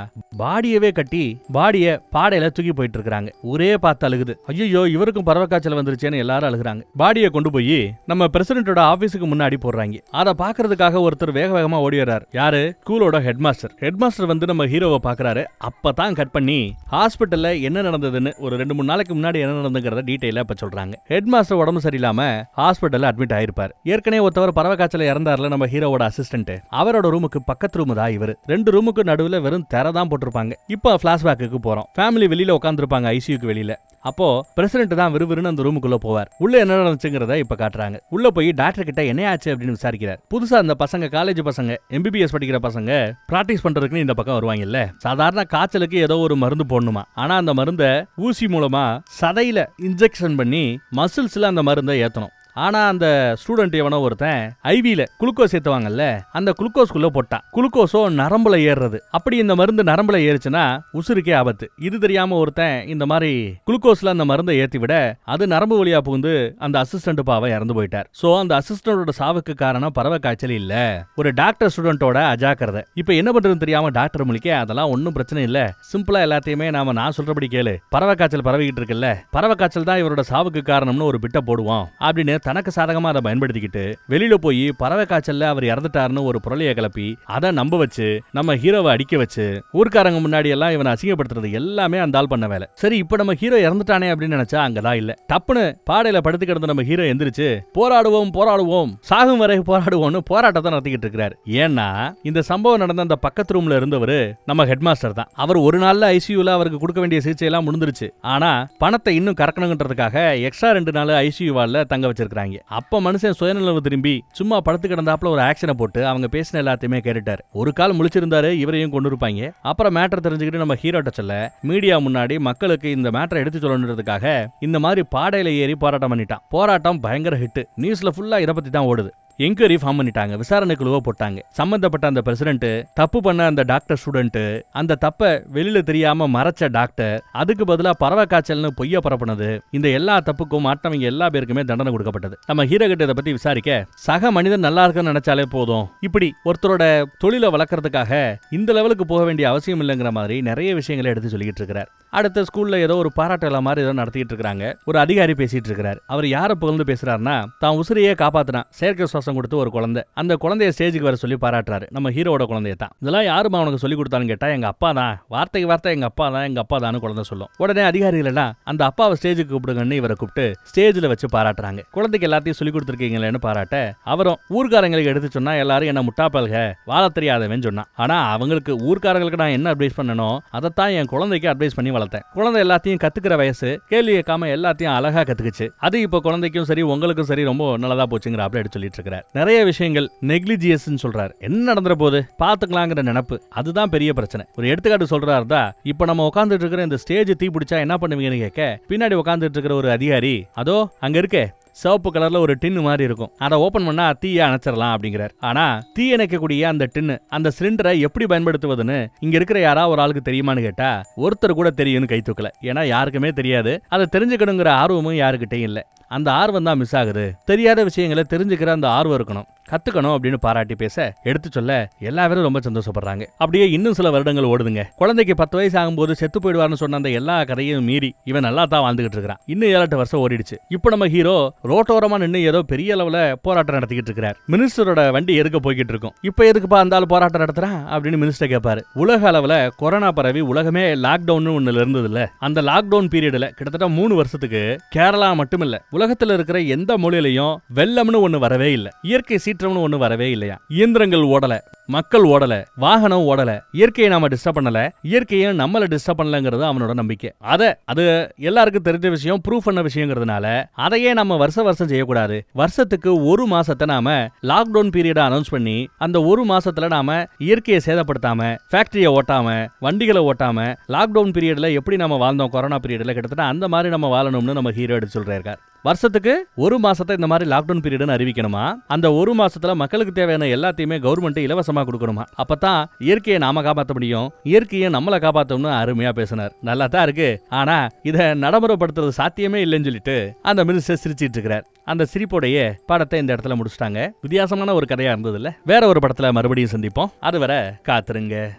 பாடியவே கட்டி பாடிய பாடையில தூக்கி போயிட்டு இருக்காங்க ஒரே பார்த்து அழுகுது. ஐயோ இவருக்கும் பறவை காய்ச்சல் வந்துருச்சேன்னு எல்லாரும் அழுகுறாங்க. பாடியை கொண்டு போய் நம்ம பிரசிடென்ட்டோட ஆபீஸுக்கு முன்னாடி போடுறாங்க. அதை பாக்குறதுக்காக ஒருத்தர் வேக வேகமா ஓடி வர்றார் யாரு? ஸ்கூலோட ஹெட் மாஸ்டர் ஹெட் மாஸ்டர் வந்து நம்ம ஹீரோவை பாக்குறாரு. அப்பதான் கட் பண்ணி ஹாஸ்பிட்டல்ல என்ன நடந்ததுன்னு ஒரு ரெண்டு மூணு நாளைக்கு முன்னாடி என்ன நடந்துங்கிறத டீட்டெயிலா இப்ப சொல்றாங்க. ஹெட் மாஸ்டர் உடம்பு சரியில்லாம ஹாஸ்பிட்டல்ல அட்மிட் ஆயிருப்பார். ஏற்கனவே ஒருத்தவர் பறவை காய்ச்சல இறந்தார்ல நம்ம ஹீரோவோட அசிஸ்டன்ட் அவரோட ரூமுக்கு பக்கத்து ரூம் தான் இவர். ரெண்டு ரூமுக்கு நடுவுல வெறும் தெர தான் போட்டிருப்பாங்க. இப்போ பிளாஷ்பேக்கு போறோம். ஃபேமிலி வெளியில உட்காந்துருப்பாங்க ஐசியூக்கு வெளியில. அப்போ பிரசிடென்ட் தான் விறுவிறுன்னு அந்த ரூமுக்குள்ள போவார். உள்ள என்ன நடந்துச்சுங்கிறத இப்ப காட்டுறாங்க. உள்ள போய் டாக்டர் கிட்ட என்ன ஆச்சு அப்படின்னு விசாரிக்கிறார். புதுசா அந்த பசங்க காலேஜ் பசங்க எம்பிபிஎஸ் படிக்கிற பசங்க பிராக்டிஸ் பண்றதுக்குன்னு இந்த பக்கம் வருவாங்கல்ல. சாதாரண காய்ச்சலுக்கு ஏதோ ஒரு மருந்து போடணுமா? ஆனா அந்த மருந்தை ஊசி மூலமா சதையில இன்ஜெக்ஷன் பண்ணி மசில்ஸ்ல அந்த மருந்தை ஏத்தணும். ஆனா அந்த ஸ்டூடெண்ட் எவனோ ஒருத்தன் ஐவியில குளுக்கோஸ் ஏத்துவாங்கல்ல அந்த குளுக்கோஸ்குள்ள போட்டான். குளுக்கோஸோ நரம்புல ஏறுறது. அப்படி இந்த மருந்து நரம்புல ஏறுச்சுன்னா உசுருக்கே ஆபத்து. இது தெரியாம ஒருத்தன் இந்த மாதிரி குளுக்கோஸ்ல அந்த மருந்தை ஏத்தி விட அது நரம்பு வழியா புகுந்து அந்த அசிஸ்டன்ட் பாவை இறந்து போயிட்டார். சோ அந்த அசிஸ்டன்டோட சாவுக்கு காரணம் பறவை காய்ச்சல் இல்ல. ஒரு டாக்டர் ஸ்டூடெண்டோட அஜாக்கிரதை. இப்ப என்ன பண்றதுன்னு தெரியாம டாக்டர் முழிக்க அதெல்லாம் ஒன்றும் பிரச்சனை இல்ல. சிம்பிளா எல்லாத்தையுமே நாம நான் சொல்றபடி கேளு. பறவை காய்ச்சல் பரவிக்கிட்டு இருக்குல்ல. பறவை காய்ச்சல் தான் இவரோட சாவுக்கு காரணம்னு ஒரு பிட்ட போடுவோம். அப்படின்னு தனக்கு சாதகமா அதை பயன்படுத்திக்கிட்டு வெளியில போய் பறவை காய்ச்சல்ல அவர் இறந்துட்டாருன்னு ஒரு புரளியை கிளப்பி அதை நம்ப வச்சு நம்ம ஹீரோவை அடிக்க வச்சு ஊர்க்காரங்க முன்னாடி எல்லாம் இவனை அசிங்கப்படுத்துறது எல்லாமே அந்த ஆள் பண்ண வேலை. சரி இப்போ நம்ம ஹீரோ இறந்துட்டானே அப்படின்னு நினைச்சா அங்கதான் இல்ல. டப்புன்னு பாடையில படுத்து கிடந்த நம்ம ஹீரோ எந்திரிச்சு போராடுவோம் போராடுவோம் சாகும் வரை போராடுவோம்னு போராட்டத்தை நடத்திக்கிட்டு இருக்கிறார். ஏன்னா இந்த சம்பவம் நடந்த அந்த பக்கத்து ரூம்ல இருந்தவர் நம்ம ஹெட்மாஸ்டர் தான். அவர் ஒரு நாள்ல ஐசியூல அவருக்கு கொடுக்க வேண்டிய சிகிச்சை எல்லாம் முடிஞ்சிருச்சு. ஆனா பணத்தை இன்னும் கறக்கணுங்கிறதுக்காக எக்ஸ்ட்ரா ரெண்டு நாள் ஐசியூ தங்க தங்க வச்சிருக்காங்க அப்ப மனுஷன் சுயநலவு திரும்பி சும்மா படுத்து கிடந்தாப்புல ஒரு ஆக்ஷனை போட்டு அவங்க பேசின எல்லாத்தையுமே கேட்டுட்டாரு. ஒரு கால் முழிச்சிருந்தாரு இவரையும் கொண்டு இருப்பாங்க அப்புறம் மேட்டர் தெரிஞ்சுக்கிட்டு நம்ம ஹீரோட்ட சொல்ல மீடியா முன்னாடி மக்களுக்கு இந்த மேட்டரை எடுத்து சொல்லணுன்றதுக்காக இந்த மாதிரி பாடையில ஏறி போராட்டம் பண்ணிட்டான். போராட்டம் பயங்கர ஹிட் நியூஸ்ல ஃபுல்லா இதை பத்தி தான் ஓடுது. என்கொயரி ஃபார்ம் பண்ணிட்டாங்க விசாரணை குழுவை போட்டாங்க. சம்பந்தப்பட்ட அந்த பிரசிடென்ட் தப்பு பண்ண அந்த டாக்டர் ஸ்டூடெண்ட் அந்த தப்பை வெளியில தெரியாம மறைச்ச டாக்டர் அதுக்கு பதிலா பறவை காய்ச்சல்னு பொய்ய பரப்புனது இந்த எல்லா தப்புக்கும் மாட்டவங்க எல்லா பேருக்குமே தண்டனை கொடுக்கப்பட்டது. நம்ம ஹீரோ கிட்ட இதை பத்தி விசாரிக்க சக மனிதன் நல்லா இருக்குன்னு நினைச்சாலே போதும். இப்படி ஒருத்தரோட தொழிலை வளர்க்கறதுக்காக இந்த லெவலுக்கு போக வேண்டிய அவசியம் இல்லைங்கிற மாதிரி நிறைய விஷயங்களை எடுத்து சொல்லிக்கிட்டு இருக்கிறார். அடுத்த ஸ்கூல்ல ஏதோ ஒரு பாராட்டு விழா மாதிரி ஏதோ நடத்திட்டு இருக்காங்க ஒரு அதிகாரி பேசிட்டு இருக்கிறார். அவர் யாரை புகழ்ந்து பேசுறாருன்னா தான் உசிரையே காப்பாத்தினான் செயற்கை சுவாசம் கொடுத்து ஒரு குழந்தை. அந்த குழந்தைய ஸ்டேஜுக்கு வர சொல்லி பாராட்டுறாரு. நம்ம ஹீரோட குழந்தைய தான். இதெல்லாம் யாருமா அவனுக்கு சொல்லி கொடுத்தான்னு கேட்டா எங்க அப்பா தான். வார்த்தைக்கு வார்த்தை எங்க அப்பா தான் எங்க அப்பா தான் குழந்தை சொல்லும். உடனே அதிகாரிகள் எல்லாம் அந்த அப்பாவை ஸ்டேஜுக்கு கூப்பிடுங்கன்னு இவரை கூப்பிட்டு ஸ்டேஜில் வச்சு பாராட்டுறாங்க. குழந்தைக்கு எல்லாத்தையும் சொல்லி கொடுத்துருக்கீங்களேன்னு பாராட்ட அவரும் ஊர்க்காரங்களுக்கு எடுத்து சொன்னா எல்லாரும் என்ன முட்டாப்பல்க வாழ தெரியாதவன் சொன்னான் ஆனா அவங்களுக்கு ஊர்க்காரங்களுக்கு நான் என்ன அட்வைஸ் பண்ணணும் அதைத்தான் என் குழந்தைக்கு அட்வைஸ் பண்ணி வளர்த்தேன். குழந்தை எல்லாத்தையும் கத்துக்கிற வயசு கேள்வி கேட்காம எல்லாத்தையும் அழகா கத்துக்குச்சு. அது இப்போ குழந்தைக்கும் சரி உங்களுக்கும் சரி ரொம்ப நல்லதா போச்சுங்கிற அப்படி சொல்லிட்டு இருக்கிறேன் இருக்கிறார் நிறைய விஷயங்கள் நெக்லிஜியஸ் சொல்றாரு. என்ன நடந்துற போது பாத்துக்கலாங்கிற நினப்பு. அதுதான் பெரிய பிரச்சனை. ஒரு எடுத்துக்காட்டு சொல்றாரு தான் இப்போ நம்ம உட்காந்துட்டு இருக்கிற இந்த ஸ்டேஜ் தீ பிடிச்சா என்ன பண்ணுவீங்கன்னு கேட்க பின்னாடி உட்காந்துட்டு இருக்கிற ஒரு அதிகாரி அதோ அங்க இருக்கே. சிவப்பு கலர்ல ஒரு டின்னு மாதிரி இருக்கும். அதை ஓபன் பண்ணா தீயை அணைச்சிடலாம் அப்படிங்கிறார். ஆனா தீ அணைக்கக்கூடிய அந்த டின்னு அந்த சிலிண்டரை எப்படி பயன்படுத்துவதுன்னு இங்க இருக்கிற யாரா ஒரு ஆளுக்கு தெரியுமான்னு கேட்டா ஒருத்தர் கூட தெரியும்னு கை தூக்கல. ஏன்னா யாருக்குமே தெரியாது. அதை தெரிஞ்சுக்கணுங்கிற ஆர்வமும் யாருக்கிட்டையும் இல்லை. அந்த ஆர்வம் தான் மிஸ் ஆகுது. தெரியாத விஷயங்களை தெரிஞ்சுக்கிற அந்த ஆர்வம் இருக்கணும். கத்துக்கணும் அப்படின்னு பாராட்டி பேச எடுத்து சொல்ல எல்லாரும் ரொம்ப சந்தோஷப்படுறாங்க. அப்படியே இன்னும் சில வருடங்கள் ஓடுதுங்க. குழந்தைக்கு பத்து வயசு ஆகும்போது செத்து போயிடுவார்னு சொன்ன அந்த எல்லா கதையும் மீறி இவன் நல்லா தான் வாழ்ந்துகிட்டு இருக்கிறான். இன்னும் ஏழு எட்டு வருஷம் ஓடிடுச்சு. இப்போ நம்ம ஹீரோ ரோட்டோரமா நின்று ஏதோ பெரிய அளவுல போராட்டம் நடத்திக்கிட்டு இருக்கிறார். மினிஸ்டரோட வண்டி எதுக்க போய்கிட்டு இருக்கும்? இப்போ எதுக்குப்பா அந்த ஆள் போராட்டம் நடத்துறான்? அப்படின்னு மினிஸ்டர் கேட்பாரு. உலக அளவுல கொரோனா பரவி உலகமே லாக்டவுன் ஒன்னு இருந்தது இல்ல அந்த லாக்டவுன் பீரியட்ல கிட்டத்தட்ட மூணு வருஷத்துக்கு கேரளா மட்டும் இல்ல உலகத்துல இருக்கிற எந்த மொழியிலையும் வெள்ளம்னு ஒண்ணு வரவே இல்லை. இயற்கை சீற்றம்னு ஒன்று வரவே இல்லையா? இயந்திரங்கள் ஓடல. மக்கள் ஓடல வாகனம் ஓடல இயற்கையை நாம டிஸ்டர்ப் பண்ணல இயற்கையை நம்மள டிஸ்டர்ப் பண்ணலங்கிறது அவனோட நம்பிக்கை. அத அது எல்லாருக்கும் தெரிஞ்ச விஷயம் ப்ரூவ் பண்ண விஷயங்கிறதுனால அதையே நம்ம வருஷ வருஷம் செய்யக்கூடாது. வருஷத்துக்கு ஒரு மாசத்தை நாம லாக்டவுன் பீரியட அனௌன்ஸ் பண்ணி அந்த ஒரு மாசத்துல நாம இயற்கையை சேதப்படுத்தாம ஃபேக்டரியை ஓட்டாம வண்டிகளை ஓட்டாம லாக்டவுன் பீரியட்ல எப்படி நம்ம வாழ்ந்தோம் கொரோனா பீரியட்ல கிட்டத்தட்ட அந்த மாதிரி நம்ம வாழணும்னு நம்ம ஹீரோ எடுத்து சொல்றாரு வருஷத்துக்கு ஒரு மாசத்தை இந்த மாதிரி லாக்டவுன் பீரியட்னு அறிவிக்கணுமா? அந்த ஒரு மாசத்துல மக்களுக்கு தேவையான எல்லாத்தையுமே கவர்மெண்ட் இலவசம் கொடுக்கணுமா? அப்பதான் இயற்கையை நாம காப்பாற்ற முடியும். இயற்கையை நம்மளை காப்பாத்தணும்னு அருமையா பேசினார். நல்லா தான் இருக்கு. ஆனா இதை நடைமுறைப்படுத்துறது சாத்தியமே இல்லைன்னு சொல்லிட்டு அந்த மினிஸ்டர் சிரிச்சிட்டு இருக்கிறார். அந்த சிரிப்போடைய படத்தை இந்த இடத்துல முடிச்சிட்டாங்க. வித்தியாசமான ஒரு கதையா இருந்தது இல்ல வேற ஒரு படத்துல மறுபடியும் சந்திப்போம். அதுவரை காத்துருங்க.